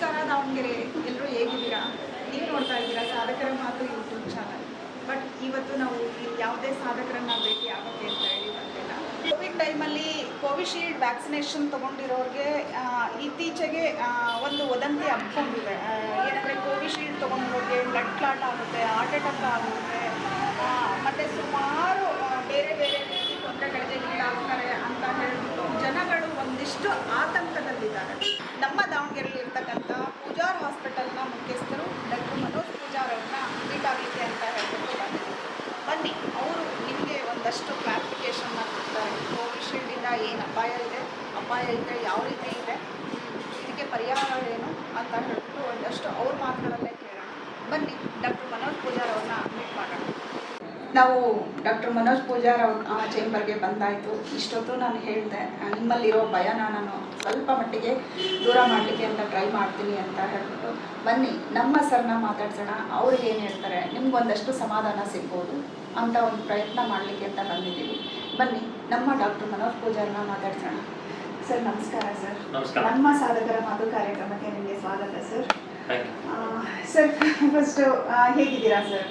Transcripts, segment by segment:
ನಮಸ್ಕಾರ, ದಾವಣಗೆರೆ ಎಲ್ಲರೂ ಹೇಗಿದ್ದೀರಾ? ನೀವು ನೋಡ್ತಾ ಇದ್ದೀರಾ? ಸಾಧಕರ ಮಾತು ಯೂಟ್ಯೂಬ್ ಚಾನಲ್ ಬಟ್ ಇವತ್ತು ನಾವು ಯಾವುದೇ ಸಾಧಕರನ್ನ ಭೇಟಿ ಆಗೋಕ್ಕೆ ಅಂತ ಹೇಳಿ ಬಂದಿಲ್ಲ. ಕೋವಿಡ್ ಟೈಮಲ್ಲಿ ಕೋವಿಶೀಲ್ಡ್ ವ್ಯಾಕ್ಸಿನೇಷನ್ ತೊಗೊಂಡಿರೋರಿಗೆ ಇತ್ತೀಚೆಗೆ ಒಂದು ವದಂತಿ ಹಬ್ಕೊಂಡಿದೆ. ಏನಂದರೆ ಕೋವಿಶೀಲ್ಡ್ ತೊಗೊಂಡಿರೋರಿಗೆ ಬ್ಲಡ್ ಕ್ಲಾಟ್ ಆಗುತ್ತೆ ಹಾರ್ಟ್ ಅಟ್ಯಾಕ್ ಆಗುತ್ತೆ. ಮತ್ತು ಸುಮಾರು ಬೇರೆ ಬೇರೆ ರೀತಿ ತೊಂದರೆಗಳಿಗೆ ಈಡಾಗ್ತಾರೆ ಅಂತ ಹೇಳ್ಬಿಟ್ಟು ಒಂದಿಷ್ಟು ಆತಂಕದಲ್ಲಿದ್ದಾರೆ. ನಮ್ಮ ದಾವಣಗೆರೆಯಲ್ಲಿ ಇರ್ತಕ್ಕಂಥ ಪೂಜಾರ್ ಹಾಸ್ಪಿಟಲ್ನ ಮುಖ್ಯಸ್ಥರು ಡಾಕ್ಟರ್ ಮನೋಜ್ ಪೂಜಾರ್ ಅವ್ರನ್ನ ಮೀಟ್ ಆಗಲಿಕ್ಕೆ ಅಂತ ಹೇಳ್ಬಿಟ್ಟು ಬನ್ನಿ, ಅವರು ನಿಮಗೆ ಒಂದಷ್ಟು ಕ್ಲಾರಿಫಿಕೇಶನ್ನ ಕೊಡ್ತಾರೆ ಕೋವಿಶೀಲ್ಡಿಂದ ಏನು ಅಪಾಯ ಇದೆ ಅಪಾಯ ಇದೆ ಯಾವ ರೀತಿ ಇದೆ, ಇದಕ್ಕೆ ಪರಿಹಾರ ಏನು ಅಂತ ಹೇಳ್ಬಿಟ್ಟು ಒಂದಷ್ಟು ಅವ್ರ ಮಾತುಗಳಲ್ಲೇ ಕೇಳೋಣ. ಬನ್ನಿ, ಡಾಕ್ಟರ್ ಮನೋಜ್ ಪೂಜಾರ್ ಅವ್ರನ್ನ ಮೀಟ್ ಮಾಡೋಣ. ನಾವು ಡಾಕ್ಟರ್ ಮನೋಜ್ ಪೂಜಾರ್ ಅವ್ರ ಚೇಂಬರ್ಗೆ ಬಂದಾಯಿತು. ಇಷ್ಟೊತ್ತು ನಾನು ಹೇಳಿದೆ ನಿಮ್ಮಲ್ಲಿರೋ ಭಯನ ನಾನು ಸ್ವಲ್ಪ ಮಟ್ಟಿಗೆ ದೂರ ಮಾಡಲಿಕ್ಕೆ ಅಂತ ಟ್ರೈ ಮಾಡ್ತೀನಿ ಅಂತ ಹೇಳ್ಬಿಟ್ಟು ಬನ್ನಿ ನಮ್ಮ ಸರ್ನ ಮಾತಾಡ್ಸೋಣ. ಅವ್ರು ಏನು ಹೇಳ್ತಾರೆ? ನಿಮ್ಗೊಂದಷ್ಟು ಸಮಾಧಾನ ಸಿಗ್ಬೋದು ಅಂತ ಒಂದು ಪ್ರಯತ್ನ ಮಾಡಲಿಕ್ಕೆ ಅಂತ ಬಂದಿದ್ದೀವಿ. ಬನ್ನಿ ನಮ್ಮ ಡಾಕ್ಟರ್ ಮನೋಜ್ ಪೂಜಾರ್ನ ಮಾತಾಡ್ಸೋಣ. ಸರ್ ನಮಸ್ಕಾರ ಸರ್. ನಮ್ಮ ಸಾಧಕರ ಮಾತು ಕಾರ್ಯಕ್ರಮಕ್ಕೆ ನಿಮಗೆ ಸ್ವಾಗತ ಸರ್ ಸರ್ ಫಸ್ಟು ಹೇಗಿದ್ದೀರಾ sir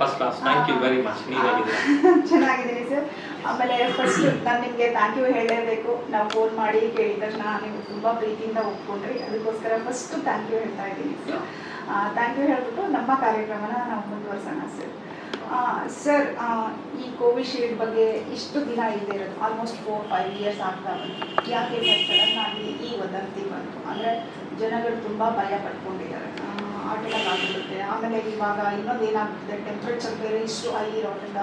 first class thank you very much ನೀವು ಹೇಗಿದ್ದೀರಾ ಚೆನ್ನಾಗಿದ್ದೀನಿ ಸರ್. ಆಮೇಲೆ ಫಸ್ಟ್ ನಾನು ನಿಮಗೆ ಥ್ಯಾಂಕ್ ಯು ಹೇಳಲೇಬೇಕು. ನಾವು ಫೋನ್ ಮಾಡಿ ಕೇಳಿದ ತಕ್ಷಣ ನೀವು ತುಂಬ ಪ್ರೀತಿಯಿಂದ ಒಪ್ಕೊಂಡ್ರಿ. ಅದಕ್ಕೋಸ್ಕರ ಫಸ್ಟ್ ಥ್ಯಾಂಕ್ ಯು ಹೇಳ್ತಾ ಇದ್ದೀನಿ ಸರ್. ಥ್ಯಾಂಕ್ ಯು ಹೇಳ್ಬಿಟ್ಟು ನಮ್ಮ ಕಾರ್ಯಕ್ರಮನ ನಾವು ಮುಂದುವರ್ಸೋಣ ಸರ್. ಸರ್ ಈ ಕೋವಿಶೀಲ್ಡ್ ಬಗ್ಗೆ ಇಷ್ಟು ದಿನ ಇದೆ ಇರೋದು. ಆಲ್ಮೋಸ್ಟ್ ಫೋರ್ ಫೈವ್ ಇಯರ್ಸ್ ಆಗ್ತಾ ಬಂತು. ಯಾಕೆ ಸಡನ್ ಆಗಿ ಈ ವದಂತಿ ಬಂತು ಅಂದರೆ ಜನಗಳು ತುಂಬ ಭಯ ಪಡ್ಕೊಂಡಿದ್ದಾರೆ ಅಟ್ಯಾಕ್ ಆಗಿರುತ್ತೆ ಆಮೇಲೆ ಇವಾಗ ಇನ್ನೊಂದು ಏನಾಗ್ತಿದೆ ಟೆಂಪ್ರೇಚರ್ ಬೇರೆ ಇಷ್ಟು ಹೈ ಇರೋದ್ರಿಂದ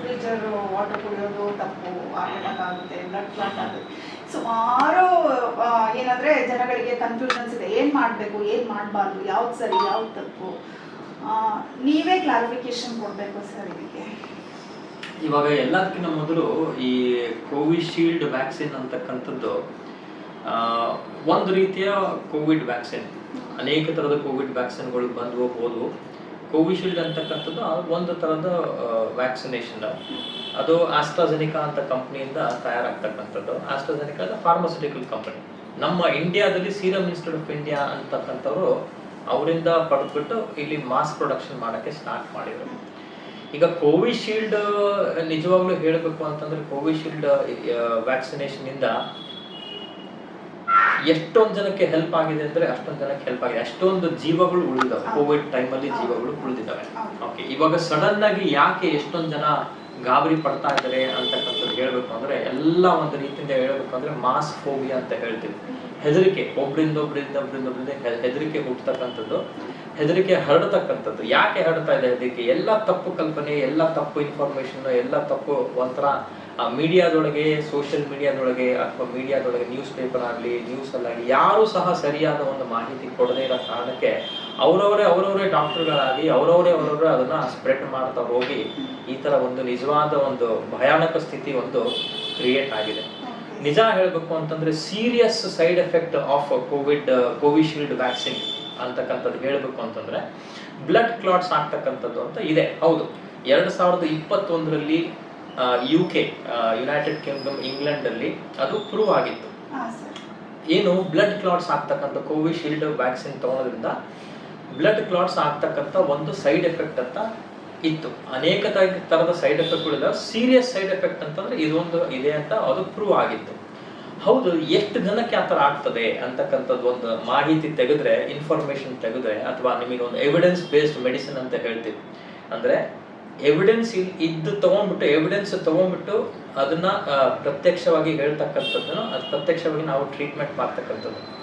ಫ್ರೀಜರ್ ವಾಟರ್ ಕುಡಿಯೋದು ತಪ್ಪು ಅಟ್ಯಾಕ್ ಆಗುತ್ತೆ. ಬ್ಲಡ್ ಕ್ಲಾಟ್ ಆಗುತ್ತೆ ಸುಮಾರು ಏನಂದ್ರೆ ಜನಗಳಿಗೆ ಕನ್ಫ್ಯೂಷನ್ಸ್ ಇದೆ. ಏನು ಮಾಡಬೇಕು, ಏನು ಮಾಡಬಾರ್ದು, ಯಾವ್ದು ಸರಿ, ಯಾವ್ದು ತಪ್ಪು? ನೀವೇ ಕ್ಲಾರಿಫಿಕೇಶನ್ ಕೊಡಬೇಕು ಸರ್ ಇದಕ್ಕೆ. ಇವಾಗ ಎಲ್ಲದಕ್ಕಿಂತ ಮೊದಲು ಈ ಕೋವಿಶೀಲ್ಡ್ ವ್ಯಾಕ್ಸಿನ್ ಅಂತಕ್ಕಂಥದ್ದು ಒಂದು ರೀತಿಯ ಕೋವಿಡ್ ವ್ಯಾಕ್ಸಿನ್ ಅನೇಕ ಥರದ ಕೋವಿಡ್ ವ್ಯಾಕ್ಸಿನ್ಗಳು ಬಂದು ಹೋಗ್ಬೋದು. ಕೋವಿಶೀಲ್ಡ್ ಅಂತಕ್ಕಂಥದ್ದು ಒಂದು ಥರದ ವ್ಯಾಕ್ಸಿನೇಷನ್. ಅದು ಆಸ್ಟ್ರಾಜೆನಿಕಾ ಅಂತ ಕಂಪ್ನಿಯಿಂದ ತಯಾರಾಗ್ತಕ್ಕಂಥದ್ದು. ಆಸ್ಟ್ರಾಜೆನಿಕಾ ಫಾರ್ಮಸ್ಯೂಟಿಕಲ್ ಕಂಪನಿ ನಮ್ಮ ಇಂಡಿಯಾದಲ್ಲಿ ಸೀರಮ್ ಇನ್ಸ್ಟಿಟ್ಯೂಟ್ ಆಫ್ ಇಂಡಿಯಾ ಅಂತಕ್ಕಂಥವ್ರು ಅವರಿಂದ ಪಡೆದ್ಬಿಟ್ಟು ಇಲ್ಲಿ ಮಾಸ್ ಪ್ರೊಡಕ್ಷನ್ ಮಾಡೋಕ್ಕೆ ಸ್ಟಾರ್ಟ್ ಮಾಡಿದರು. ಈಗ ಕೋವಿಶೀಲ್ಡ್ ನಿಜವಾಗ್ಲೂ ಹೇಳಬೇಕು ಅಂತಂದ್ರೆ ಕೋವಿಶೀಲ್ಡ್ ವ್ಯಾಕ್ಸಿನೇಷನ್ ಇಂದ ಎಷ್ಟೊಂದು ಜನಕ್ಕೆ ಹೆಲ್ಪ್ ಆಗಿದೆ ಅಂದ್ರೆ ಅಷ್ಟೊಂದು ಜನಕ್ಕೆ ಹೆಲ್ಪ್ ಆಗಿದೆ. ಅಷ್ಟೊಂದು ಜೀವಗಳು ಉಳಿದಿದ್ದಾವೆ. ಕೋವಿಡ್ ಟೈಮಲ್ಲಿ ಜೀವಗಳು ಉಳಿದಿದ್ದಾವೆ. ಓಕೆ ಇವಾಗ ಸಡನ್ ಆಗಿ ಯಾಕೆ ಎಷ್ಟೊಂದು ಜನ ಗಾಬರಿ ಪಡ್ತಾ ಇದ್ದಾರೆ ಅಂತಕ್ಕಂಥದ್ದು ಹೇಳ್ಬೇಕು ಅಂದ್ರೆ ಎಲ್ಲ ಒಂದು ರೀತಿಯಿಂದ ಹೇಳ್ಬೇಕು ಅಂದ್ರೆ ಮಾಸ್ ಫೋಬಿಯಾ ಅಂತ ಹೇಳ್ತೀವಿ. ಹೆದರಿಕೆ ಒಬ್ರಿಂದ ಒಬ್ರಿಂದ ಒಬ್ರಿಂದ ಒಬ್ರಿಂದ ಹೆದರಿಕೆ ಹುಟ್ಟತಕ್ಕಂಥದ್ದು ಹೆದರಿಕೆ ಹರಡತಕ್ಕಂಥದ್ದು. ಯಾಕೆ ಹರಡ್ತಾ ಇದೆ? ಹೆದರಿಕೆ ಎಲ್ಲ ತಪ್ಪು ಕಲ್ಪನೆ ಎಲ್ಲ ತಪ್ಪು ಇನ್ಫಾರ್ಮೇಶನ್ ಎಲ್ಲ ತಪ್ಪು ಒಂಥರ ಮೀಡಿಯಾದೊಳಗೆ ಸೋಷಿಯಲ್ ಮೀಡಿಯಾದೊಳಗೆ ಅಥವಾ ಮೀಡಿಯಾದೊಳಗೆ ನ್ಯೂಸ್ ಪೇಪರ್ ಆಗಲಿ ನ್ಯೂಸಲ್ಲಾಗಲಿ ಯಾರೂ ಸಹ ಸರಿಯಾದ ಒಂದು ಮಾಹಿತಿ ಕೊಡದೇ ಇರೋ ಕಾರಣಕ್ಕೆ ಅವರವರೇ ಅವರವರೇ ಡಾಕ್ಟರ್ಗಳಾಗಿ ಅವರವರೇ ಅವರವರೇ ಅದನ್ನ ಸ್ಪ್ರೆಡ್ ಮಾಡ್ತಾ ಹೋಗಿ ಈ ಥರ ಒಂದು ನಿಜವಾದ ಒಂದು ಭಯಾನಕ ಸ್ಥಿತಿ ಒಂದು ಕ್ರಿಯೇಟ್ ಆಗಿದೆ. ನಿಜ ಹೇಳಬೇಕು ಅಂತಂದ್ರೆ serious side effect of Covid Covishield vaccine ಅಂತಕ್ಕಂಥದ್ದು ಹೇಳಬೇಕು ಅಂತಂದ್ರೆ ಬ್ಲಡ್ ಕ್ಲಾಟ್ಸ್ ಆಗ್ತಕ್ಕಂಥದ್ದು ಅಂತ ಇದೆ. ಹೌದು. ಎರಡು ಸಾವಿರದ ಇಪ್ಪತ್ತೊಂದರಲ್ಲಿ U K United Kingdom England ಅಲ್ಲಿ ಅದು ಪ್ರೂವ್ ಆಗಿತ್ತು. ಏನು ಬ್ಲಡ್ ಕ್ಲಾಟ್ಸ್ ಆಗ್ತಕ್ಕಂಥ ಕೋವಿಶೀಲ್ಡ್ ವ್ಯಾಕ್ಸಿನ್ ತಗೊಳೋದ್ರಿಂದ ಬ್ಲಡ್ ಕ್ಲಾಟ್ಸ್ ಆಗ್ತಕ್ಕಂಥ ಒಂದು ಸೈಡ್ ಎಫೆಕ್ಟ್ ಅಂತ ಇತ್ತು. ಅನೇಕ ತರದ ಸೈಡ್ ಎಫೆಕ್ಟ್ಗಳಿದೆ ಸೀರಿಯಸ್ ಸೈಡ್ ಎಫೆಕ್ಟ್ ಅಂತಂದ್ರೆ ಇದೊಂದು ಇದೆ ಅಂತ ಅದು ಪ್ರೂವ್ ಆಗಿತ್ತು. ಹೌದು ಎಷ್ಟು ಜನಕ್ಕೆ ಆ ಥರ ಆಗ್ತದೆ ಅಂತಕ್ಕಂಥದ್ದು ಒಂದು ಮಾಹಿತಿ ತೆಗೆದ್ರೆ ಇನ್ಫಾರ್ಮೇಶನ್ ತೆಗೆದ್ರೆ ಅಥವಾ ನಿಮಗೆ ಒಂದು ಎವಿಡೆನ್ಸ್ ಬೇಸ್ಡ್ ಮೆಡಿಸಿನ್ ಅಂತ ಹೇಳ್ತೀವಿ. ಅಂದ್ರೆ ಎವಿಡೆನ್ಸ್ ಇದ್ದು ತಗೊಂಡ್ಬಿಟ್ಟು ಎವಿಡೆನ್ಸ್ ತಗೊಂಡ್ಬಿಟ್ಟು ಅದನ್ನ ಪ್ರತ್ಯಕ್ಷವಾಗಿ ಹೇಳ್ತಕ್ಕಂಥದ್ದನ್ನು, ಅದು ಪ್ರತ್ಯಕ್ಷವಾಗಿ ನಾವು ಟ್ರೀಟ್ಮೆಂಟ್ ಮಾಡ್ತಕ್ಕಂಥದ್ದು.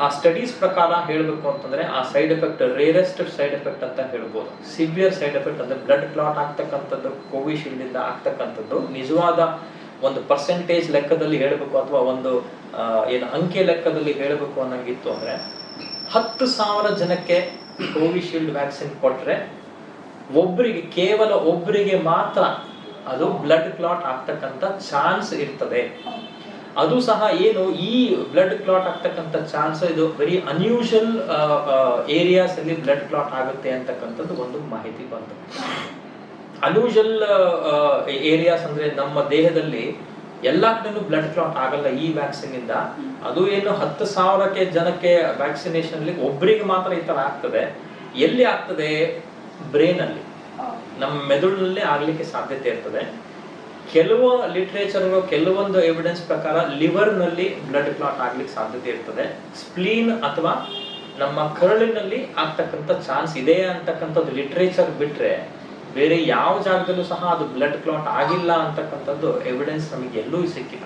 ಆ ಸ್ಟಡೀಸ್ ಪ್ರಕಾರ ಹೇಳಬೇಕು ಅಂತಂದ್ರೆ, ಆ side effect rarest side effect ಅಂತ ಹೇಳ್ಬೋದು. ಸಿವಿಯರ್ ಸೈಡ್ ಎಫೆಕ್ಟ್ ಅಂದರೆ ಬ್ಲಡ್ ಕ್ಲಾಟ್ ಆಗ್ತಕ್ಕಂಥದ್ದು ಕೋವಿಶೀಲ್ಡಿಂದ ಆಗ್ತಕ್ಕಂಥದ್ದು. ನಿಜವಾದ ಒಂದು ಪರ್ಸೆಂಟೇಜ್ ಲೆಕ್ಕದಲ್ಲಿ ಹೇಳಬೇಕು ಅಥವಾ ಒಂದು ಏನು ಅಂಕೆ ಲೆಕ್ಕದಲ್ಲಿ ಹೇಳಬೇಕು ಅನ್ನಂಗಿತ್ತು ಅಂದ್ರೆ, ಹತ್ತು ಸಾವಿರ ಜನಕ್ಕೆ ಕೋವಿಶೀಲ್ಡ್ ವ್ಯಾಕ್ಸಿನ್ ಕೊಟ್ರೆ ಒಬ್ಬರಿಗೆ ಕೇವಲ ಒಬ್ಬರಿಗೆ ಮಾತ್ರ ಅದು ಬ್ಲಡ್ ಕ್ಲಾಟ್ ಆಗ್ತಕ್ಕಂಥ ಚಾನ್ಸ್ ಇರ್ತದೆ. ಅದು ಸಹ ಏನು, ಈ ಬ್ಲಡ್ ಕ್ಲಾಟ್ ಆಗ್ತಕ್ಕಂಥ ಚಾನ್ಸ್ ಇದು ವೆರಿ ಅನ್ಯೂಷಲ್ ಏರಿಯಾಸ್ ಅಲ್ಲಿ ಬ್ಲಡ್ ಕ್ಲಾಟ್ ಆಗುತ್ತೆ ಅಂತಕ್ಕಂಥದ್ದು ಒಂದು ಮಾಹಿತಿ ಬಂತು. ಅನ್ಯೂಶಲ್ ಏರಿಯಾಸ್ ಅಂದ್ರೆ ನಮ್ಮ ದೇಹದಲ್ಲಿ ಎಲ್ಲ ಬ್ಲಡ್ ಕ್ಲಾಟ್ ಆಗಲ್ಲ ಈ ವ್ಯಾಕ್ಸಿನ್ ಇಂದ. ಅದು ಏನು ಹತ್ತು ಸಾವಿರಕ್ಕೆ ಜನಕ್ಕೆ ವ್ಯಾಕ್ಸಿನೇಷನ್ ಒಬ್ಬರಿಗೆ ಮಾತ್ರ ಈ ತರ ಆಗ್ತದೆ. ಎಲ್ಲಿ ಆಗ್ತದೆ? ಬ್ರೈನ್ ಅಲ್ಲಿ ನಮ್ಮ ಮೆದುಳಿನಲ್ಲೇ ಆಗ್ಲಿಕ್ಕೆ ಸಾಧ್ಯತೆ ಇರ್ತದೆ. ಕೆಲವು ಲಿಟ್ರೇಚರ್ ಕೆಲವೊಂದು ಎವಿಡೆನ್ಸ್ ಪ್ರಕಾರ ಲಿವರ್ನಲ್ಲಿ ಬ್ಲಡ್ ಕ್ಲಾಟ್ ಆಗ್ಲಿಕ್ಕೆ ಸಾಧ್ಯತೆ ಇರ್ತದೆ. ಸ್ಪ್ಲೀನ್ ಅಥವಾ ನಮ್ಮ ಕರಳಿನಲ್ಲಿ ಆಗ್ತಕ್ಕಂಥ ಚಾನ್ಸ್ ಇದೆ ಅಂತಕ್ಕಂಥದ್ದು ಲಿಟ್ರೇಚರ್ ಬಿಟ್ರೆ ಬೇರೆ ಯಾವ ಜಾಗದಲ್ಲೂ ಸಹ ಅದು ಬ್ಲಡ್ ಕ್ಲಾಟ್ ಆಗಿಲ್ಲ ಅಂತಕ್ಕಂಥದ್ದು ಎವಿಡೆನ್ಸ್ ನಮಗೆ ಎಲ್ಲೂ ಸಿಕ್ಕಿಲ್ಲ.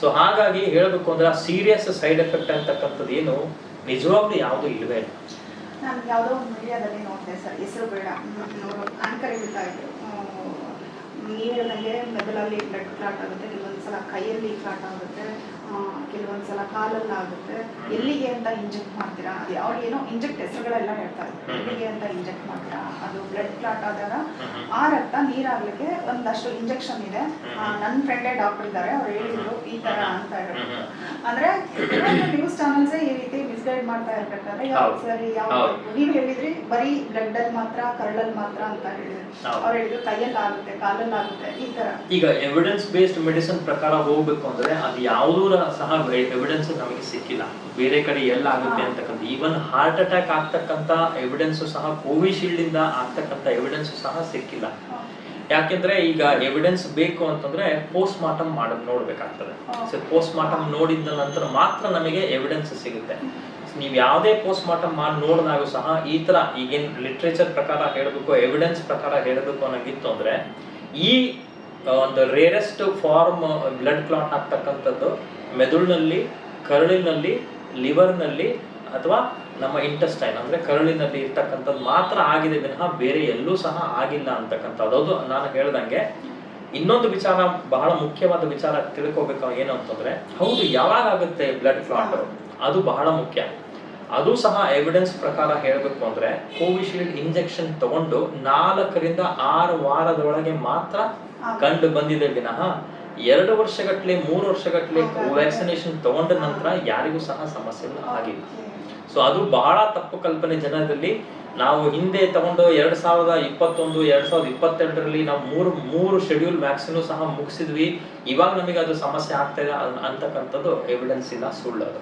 ಸೊ ಹಾಗಾಗಿ ಹೇಳಬೇಕು ಅಂದ್ರೆ ಸೀರಿಯಸ್ ಸೈಡ್ ಎಫೆಕ್ಟ್ ಅಂತಕ್ಕಂಥದ್ದು ಏನು ನಿಜವಾಗ್ಲೂ ಯಾವುದು ಇಲ್ವೇ ಇಲ್ಲ. ನಾನು ಯಾವುದೋ ಒಂದು ಮೀಡಿಯಾದಲ್ಲಿ ನೋಡಿದೆ ಸರ್, ಹೆಸರು ಬೇಡ. ಅವರು ಆಂಕರ್ ಹೇಳ್ತಾ ಇದ್ರು ನೀವು ಮೆದುಳಲ್ಲಿ ಬ್ಲಡ್ ಕ್ಲಾಟ್ ಆಗುತ್ತೆ? ಕೆಲವೊಂದು ಸಲ ಕೈಯಲ್ಲಿ ಕ್ಲಾಟ್ ಆಗುತ್ತೆ. ಕೆಲವೊಂದು ಸಲ ಕಾಲಲ್ಲಿ ಆಗುತ್ತೆ ಎಲ್ಲಿಗೆ ಅಂತ ಇಂಜೆಕ್ಟ್ ಮಾಡ್ತೀರಾ? ಅದು ಏನೋ ಇಂಜೆಕ್ಟ್ ಹೆಸರುಗಳೆಲ್ಲ ಹೇಳ್ತಾರೆ. ಎಲ್ಲಿಗೆ ಅಂತ ಇಂಜೆಕ್ಟ್ ಮಾಡ್ತೀರಾ? ಅದು ಬ್ಲಡ್ ಕ್ಲಾಟ್ ಆದಾಗ ಆ ರಕ್ತ ನೀರಾಗ್ಲಿಕ್ಕೆ ಒಂದಷ್ಟು ಇಂಜೆಕ್ಷನ್ ಇದೆ. ನನ್ನ ಫ್ರೆಂಡೇ ಡಾಕ್ಟರ್ ಇದ್ದಾರೆ. ಅವ್ರು ಹೇಳಿದ್ರು ಈ ತರ ಅಂತ ಹೇಳ್ಬಿಟ್ಟು. ಅಂದ್ರೆ ನ್ಯೂಸ್ ಚಾನಲ್ಸ್ ಈ ರೀತಿ ಮಿಸ್ಗೈಡ್ ಮಾಡ್ತಾ ಇರ್ಬೇಕಾದ್ರೆ ಯಾವ ಸರಿ ಯಾವ ಯಾವ್ದು ನೀವ್ ಹೇಳಿದ್ರಿ ಬರೀ ಬ್ಲಡ್ ಅಲ್ಲಿ ಮಾತ್ರ ಕರಳಲ್ಲಿ ಮಾತ್ರ ಅಂತ ಹೇಳಿದ್ರಿ. ಅವ್ರು ಹೇಳಿದ್ರು ಕೈಯಲ್ಲಿ ಆಗುತ್ತೆ ಕಾಲಲ್ಲಿ ಆಗುತ್ತೆ ಈ ತರ. ಈಗ ಎವಿಡೆನ್ಸ್ ಬೇಸ್ಡ್ ಮೆಡಿಸಿನ್ ಪ್ರಕಾರ ಹೋಗ್ಬೇಕು ಅಂದ್ರೆ ಅದು ಯಾವುದೂ ಸಹ ಎವಿಡೆನ್ಸ್ ನಮಗೆ ಸಿಕ್ಕಿಲ್ಲ. ಬೇರೆ ಕಡೆ ಎಲ್ಲ ಆಗುತ್ತೆ ಅಂತಕ್ಕಂಥ ಈವನ್ ಹಾರ್ಟ್ ಅಟ್ಯಾಕ್ ಆಗ್ತಕ್ಕಂಥ ಎವಿಡೆನ್ಸ್ ಸಹ ಕೋವಿಶೀಲ್ಡ್ ಇಂದ ಆಗ್ತಕ್ಕಂಥ ಎವಿಡೆನ್ಸ್ ಸಹ ಸಿಕ್ಕಿಲ್ಲ. ಯಾಕೆಂದ್ರೆ ಈಗ ಎವಿಡೆನ್ಸ್ ಬೇಕು ಅಂತಂದ್ರೆ ಪೋಸ್ಟ್ ಮಾರ್ಟಮ್ ಮಾಡೋದು ನೋಡ್ಬೇಕಾಗ್ತದೆ. ಸೊ ಪೋಸ್ಟ್ ಮಾರ್ಟಮ್ ನೋಡಿದ ನಂತರ ಮಾತ್ರ ನಮಗೆ ಎವಿಡೆನ್ಸ್ ಸಿಗುತ್ತೆ. ನೀವು ಯಾವುದೇ ಪೋಸ್ಟ್ ಮಾರ್ಟಮ್ ಮಾಡಿ, ನೋಡಿದಾಗ ಸಹ ಈ ತರ ಈಗೇನ್ ಲಿಟ್ರೇಚರ್ ಪ್ರಕಾರ ಹೇಳಬೇಕು ಎವಿಡೆನ್ಸ್ ಪ್ರಕಾರ ಹೇಳಬೇಕು ಅನ್ನೋಂಗಿತ್ತು ಅಂದ್ರೆ, ಈ ಒಂದು ರೇರೆಸ್ಟ್ ಫಾರ್ಮ್ ಬ್ಲಡ್ ಕ್ಲಾಟ್ ಆಗ್ತಕ್ಕಂಥದ್ದು ಮೆದುಳಿನಲ್ಲಿ, ಕರುಳಿನಲ್ಲಿ, ಲಿವರ್ನಲ್ಲಿ ಅಥವಾ ನಮ್ಮ ಇಂಟೆಸ್ಟೈನ್ ಅಂದ್ರೆ ಕರುಳಿನಲ್ಲಿ ಇರ್ತಕ್ಕಂಥದ್ದು ಮಾತ್ರ ಆಗಿದೆ ವಿನಃ ಬೇರೆ ಎಲ್ಲೂ ಸಹ ಆಗಿಲ್ಲ ಅಂತಕ್ಕಂಥದ್ದು. ಅದು ನಾನು ಹೇಳ್ದಂಗೆ ಇನ್ನೊಂದು ವಿಚಾರ, ಬಹಳ ಮುಖ್ಯವಾದ ವಿಚಾರ ತಿಳ್ಕೊಬೇಕು ಏನು ಅಂತಂದ್ರೆ, ಹೌದು, ಯಾವಾಗ ಆಗುತ್ತೆ ಬ್ಲಡ್ ಕ್ಲಾಟ್ ಅದು ಬಹಳ ಮುಖ್ಯ. ಅದು ಸಹ ಎವಿಡೆನ್ಸ್ ಪ್ರಕಾರ ಹೇಳಬೇಕು ಅಂದ್ರೆ ಕೋವಿಶೀಲ್ಡ್ ಇಂಜೆಕ್ಷನ್ ತಗೊಂಡು ನಾಲ್ಕರಿಂದ ಆರು ವಾರದೊಳಗೆ ಮಾತ್ರ ಕಂಡು ಬಂದಿದೆ ವಿನಃ ಎರಡು ವರ್ಷಗಟ್ಲೆ ಮೂರು ವರ್ಷಗಟ್ಲೆ ವ್ಯಾಕ್ಸಿನೇಷನ್ ತಗೊಂಡ ನಂತರ ಯಾರಿಗೂ ಸಹ ಸಮಸ್ಯೆಗಳು ಆಗಿಲ್ಲ ಸೊ ಅದು ಬಹಳ ತಪ್ಪು ಕಲ್ಪನೆ ಜನರಲ್ಲಿ. ನಾವು ಹಿಂದೆ ತಗೊಂಡು ಎರಡ್ ಸಾವಿರದ ಇಪ್ಪತ್ತೊಂದು ಎರಡ್ ಸಾವಿರದ ಇಪ್ಪತ್ತೆರಡರಲ್ಲಿ ನಾವು ಮೂರು ಮೂರು ಶೆಡ್ಯೂಲ್ ವ್ಯಾಕ್ಸಿನ್ ಸಹ ಮುಗಿಸಿದ್ವಿ. ಇವಾಗ ನಮಗೆ ಅದು ಸಮಸ್ಯೆ ಆಗ್ತಾ ಇದೆ ಅಂತಕ್ಕಂಥದ್ದು ಎವಿಡೆನ್ಸ್ ಇಲ್ಲ ಸುಳ್ಳು ಅದು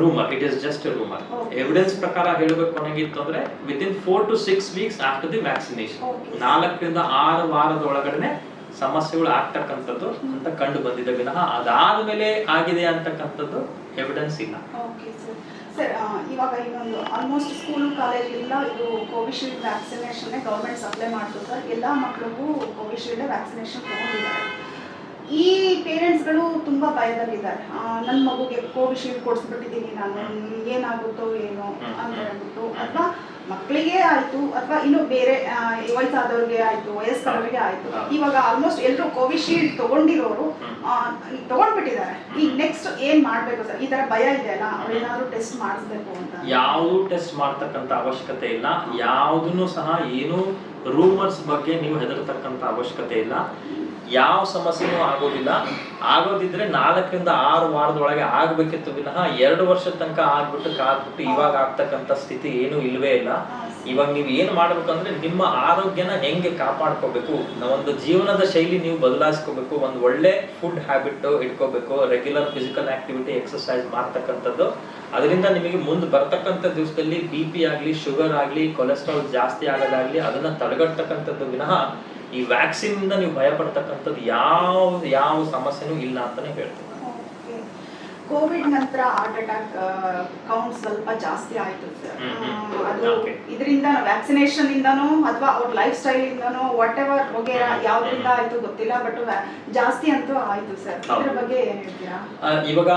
rumour it is just rumour evidence ಪ್ರಕಾರ ಹೇಳಬೇಕು ಅನ್ನಂಗಿತ್ತು ಅಂದ್ರೆ within four to six weeks after the vaccination. ನಾಲ್ಕರಿಂದ ಆರು ವಾರದ ಒಳಗಡೆ ಸಮಸ್ಯೆಗಳು ಆಗ್ತಕ್ಕಂಥದ್ದು ಅಂತ ಕಂಡು ಬಂದಿದೆ. ವಿನಃ ಅದಾದ್ಮೇಲೆ ಆಗಿದೆ ಅಂತಕ್ಕಂಥದ್ದು ಎವಿಡೆನ್ಸ್ ಇಲ್ಲ. ಸರ್ ಇವಾಗ ಇನ್ನೊಂದು ಆಲ್ಮೋಸ್ಟ್ ಸ್ಕೂಲ್ ಕಾಲೇಜ್ ಎಲ್ಲ ಇದು ಕೋವಿಶೀಲ್ಡ್ ವ್ಯಾಕ್ಸಿನೇಷನ್ನೇ ಗೌರ್ಮೆಂಟ್ ಸಪ್ಲೈ ಮಾಡ್ತು ಸರ್ ಎಲ್ಲ ಮಕ್ಕಳಿಗೂ ಕೋವಿಶೀಲ್ಡ್ ವ್ಯಾಕ್ಸಿನೇಷನ್ ತಗೊಂಡಿದ್ದಾರೆ ಈ ಪೇರೆಂಟ್ಸ್ಗಳು ತುಂಬ ಭಯದಲ್ಲಿದ್ದಾರೆ. ನನ್ನ ಮಗುಗೆ ಕೋವಿಶೀಲ್ಡ್ ಕೊಡಿಸ್ಬಿಟ್ಟಿದ್ದೀನಿ ನಾನು ಏನಾಗುತ್ತೋ ಏನೋ ಅಂತ ಹೇಳ್ಬಿಟ್ಟು ಅಥವಾ ಮಕ್ಕಳಿಗೆ ಆಯ್ತು ಅಥವಾ ಇನ್ನು ಬೇರೆ ವಯಸ್ಸಾದವ್ರಿಗೆ ಆಯ್ತು ವಯಸ್ಕರವರಿಗೆ ಆಯ್ತು. ಇವಾಗ ಆಲ್ಮೋಸ್ಟ್ ಎಲ್ಲರೂ ಕೋವಿಶೀಲ್ಡ್ ತಗೊಂಡಿರೋರು ತಗೊಂಡ್ಬಿಟ್ಟಿದ್ದಾರೆ. ಈಗ ನೆಕ್ಸ್ಟ್ ಏನ್ ಮಾಡ್ಬೇಕು ಸರ್? ಈ ತರ ಭಯ ಇದೆ ಅಲ್ಲ ಅವ್ರು ಏನಾದ್ರು ಟೆಸ್ಟ್ ಮಾಡಿಸ್ಬೇಕು ಅಂತ. ಯಾವುದು ಟೆಸ್ಟ್ ಮಾಡ್ತಕ್ಕಂಥ ಅವಶ್ಯಕತೆ ಇಲ್ಲ. ಯಾವುದನ್ನು ಸಹ ಏನು ರೂಮರ್ಸ್ ಬಗ್ಗೆ ನೀವು ಹೆದರ್ತಕ್ಕಂಥ ಅವಶ್ಯಕತೆ ಇಲ್ಲ. ಯಾವ ಸಮಸ್ಯೆನೂ ಆಗೋದಿಲ್ಲ. ಆಗೋದಿದ್ರೆ ನಾಲ್ಕರಿಂದ ಆರು ವಾರದೊಳಗೆ ಆಗ್ಬೇಕಿತ್ತು ವಿನಃ ಎರಡು ವರ್ಷದ ತನಕ ಆಗ್ಬಿಟ್ಟು ಕಾದ್ಬಿಟ್ಟು ಇವಾಗ ಆಗ್ತಕ್ಕಂಥ ಸ್ಥಿತಿ ಏನೂ ಇಲ್ವೇ ಇಲ್ಲ. ಇವಾಗ ನೀವು ಏನು ಮಾಡ್ಬೇಕಂದ್ರೆ ನಿಮ್ಮ ಆರೋಗ್ಯನ ಹೆಂಗೆ ಕಾಪಾಡ್ಕೋಬೇಕು ಒಂದು ಜೀವನದ ಶೈಲಿ ನೀವು ಬದಲಾಯಿಸ್ಕೋಬೇಕು, ಒಂದು ಒಳ್ಳೆ ಫುಡ್ ಹ್ಯಾಬಿಟ್ ಇಟ್ಕೋಬೇಕು ರೆಗ್ಯುಲರ್ ಫಿಸಿಕಲ್ ಆಕ್ಟಿವಿಟಿ ಎಕ್ಸಸೈಸ್ ಮಾಡ್ತಕ್ಕಂಥದ್ದು. ಅದರಿಂದ ನಿಮಗೆ ಮುಂದೆ ಬರ್ತಕ್ಕಂಥ ದಿವಸದಲ್ಲಿ ಬಿ ಪಿ ಆಗಲಿ ಶುಗರ್ ಆಗಲಿ ಕೊಲೆಸ್ಟ್ರಾಲ್ ಜಾಸ್ತಿ ಆಗೋದಾಗ್ಲಿ, ಅದನ್ನ ತಡೆಗಟ್ಟಕ್ಕಂಥದ್ದು ವಿನಃ ಈ ವ್ಯಾಕ್ಸಿನ್ ಇಂದ ನೀವು ಭಯ ಪಡ್ತಕ್ಕಂಥದ್ದು ಯಾವ ಯಾವ ಸಮಸ್ಯೆನೂ ಇಲ್ಲ ಅಂತಾನೆ ಹೇಳ್ತೀನಿ. ಕೋವಿಡ್ ನಂತರ ಹಾರ್ಟ್ ಅಟ್ಯಾಕ್ ಕೌಂಟ್ ಸ್ವಲ್ಪ ಜಾಸ್ತಿ ಆಯ್ತು ಸರ್. ಅದು ಇದರಿಂದ ವ್ಯಾಕ್ಸಿನೇಷನ್ ಇಂದನೋ ಅಥವಾ ಅವ್ರ ಲೈಫ್ ಸ್ಟೈಲ್ ಇಂದನೋ ವಾಟ್ ಎವರ್ ಹ್ಮ್. ಯಾವ್ದ್ರಿಂದ ಆಯ್ತು ಗೊತ್ತಿಲ್ಲ ಬಟ್ ಜಾಸ್ತಿ ಅಂತೂ ಆಯ್ತು ಸರ್. ಇದ್ರ ಬಗ್ಗೆ ಏನ್ ಹೇಳ್ತೀರಾ? ಇವಾಗ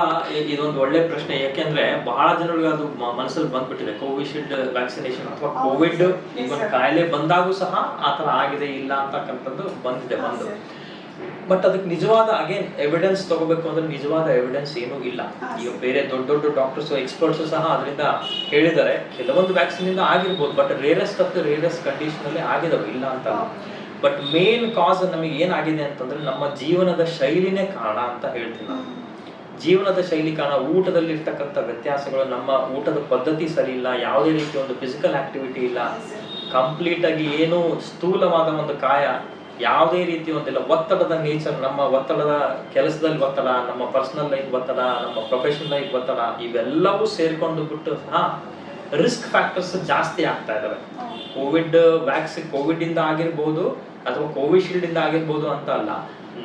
ಇದೊಂದು ಒಳ್ಳೆ ಪ್ರಶ್ನೆ ಯಾಕೆಂದ್ರೆ ಬಹಳ ಜನರಿಗೆ ಅದು ಮನಸ್ಸಲ್ಲಿ ಬಂದ್ಬಿಟ್ಟಿದೆ. ಕೋವಿಶೀಲ್ಡ್ ವ್ಯಾಕ್ಸಿನೇಷನ್ ಅಥವಾ ಕೋವಿಡ್ ಕಾಯಿಲೆ ಬಂದಾಗೂ ಸಹ ಆತರ ಆಗಿದೆ ಇಲ್ಲ ಅಂತಕ್ಕಂಥದ್ದು ಬಂದಿದೆ sir. ಬಟ್ ಅದಕ್ಕೆ ನಿಜವಾದ ಅಗೇನ್ ಎವಿಡೆನ್ಸ್ ತಗೋಬೇಕು ಅಂದ್ರೆ ನಿಜವಾದ ಎವಿಡೆನ್ಸ್ ಏನೂ ಇಲ್ಲ. ಈಗ ಬೇರೆ ದೊಡ್ಡ ದೊಡ್ಡ ಡಾಕ್ಟರ್ಸ್ ಎಕ್ಸ್ಪರ್ಟ್ಸ್ ಸಹ ಅದರಿಂದ ಹೇಳಿದ್ದಾರೆ. ಕೆಲವೊಂದು ವ್ಯಾಕ್ಸಿನ್ ಇಂದ ಆಗಿರ್ಬೋದು but rarest of the rarest condition ಅಲ್ಲಿ ಆಗಿದಾವೆ ಇಲ್ಲ ಅಂತ ಬಟ್ ಮೇನ್ ಕಾಸ್ ನಮಗೆ ಏನಾಗಿದೆ ಅಂತಂದ್ರೆ ನಮ್ಮ ಜೀವನದ ಶೈಲಿನೇ ಕಾರಣ ಅಂತ ಹೇಳ್ತೀನಿ ನಾನು. ಜೀವನದ ಶೈಲಿ ಕಾರಣ ಊಟದಲ್ಲಿ ಇರ್ತಕ್ಕಂಥ ವ್ಯತ್ಯಾಸಗಳು ನಮ್ಮ ಊಟದ ಪದ್ಧತಿ ಸರಿ ಇಲ್ಲ ಯಾವುದೇ ರೀತಿ ಒಂದು ಫಿಸಿಕಲ್ ಆಕ್ಟಿವಿಟಿ ಇಲ್ಲ. ಕಂಪ್ಲೀಟ್ ಆಗಿ ಏನು ಸ್ಥೂಲವಾದ ಒಂದು ಕಾಯ ಯಾವುದೇ ರೀತಿ ಒಂದಿಲ್ಲ ಒತ್ತಡದ ನೇಚರ್ ನಮ್ಮ ಒತ್ತಡದ ಕೆಲಸದಲ್ಲಿ ಒತ್ತಡ ನಮ್ಮ ಪರ್ಸನಲ್ ಲೈಫ್ ಒತ್ತಡ ನಮ್ಮ ಪ್ರೊಫೆಷನಲ್ ಲೈಫ್ ಒತ್ತಡ ಇವೆಲ್ಲವೂ ಸೇರ್ಕೊಂಡು ಬಿಟ್ಟು ಸಹ ರಿಸ್ಕ್ ಫ್ಯಾಕ್ಟರ್ಸ್ ಜಾಸ್ತಿ ಆಗ್ತಾ ಇದಾವೆ. ಕೋವಿಡ್ ವ್ಯಾಕ್ಸಿನ್ ಕೋವಿಡ್ ಇಂದ ಆಗಿರ್ಬೋದು ಅಥವಾ ಕೋವಿಶೀಲ್ಡ್ ಇಂದ ಆಗಿರ್ಬೋದು ಅಂತ ಅಲ್ಲ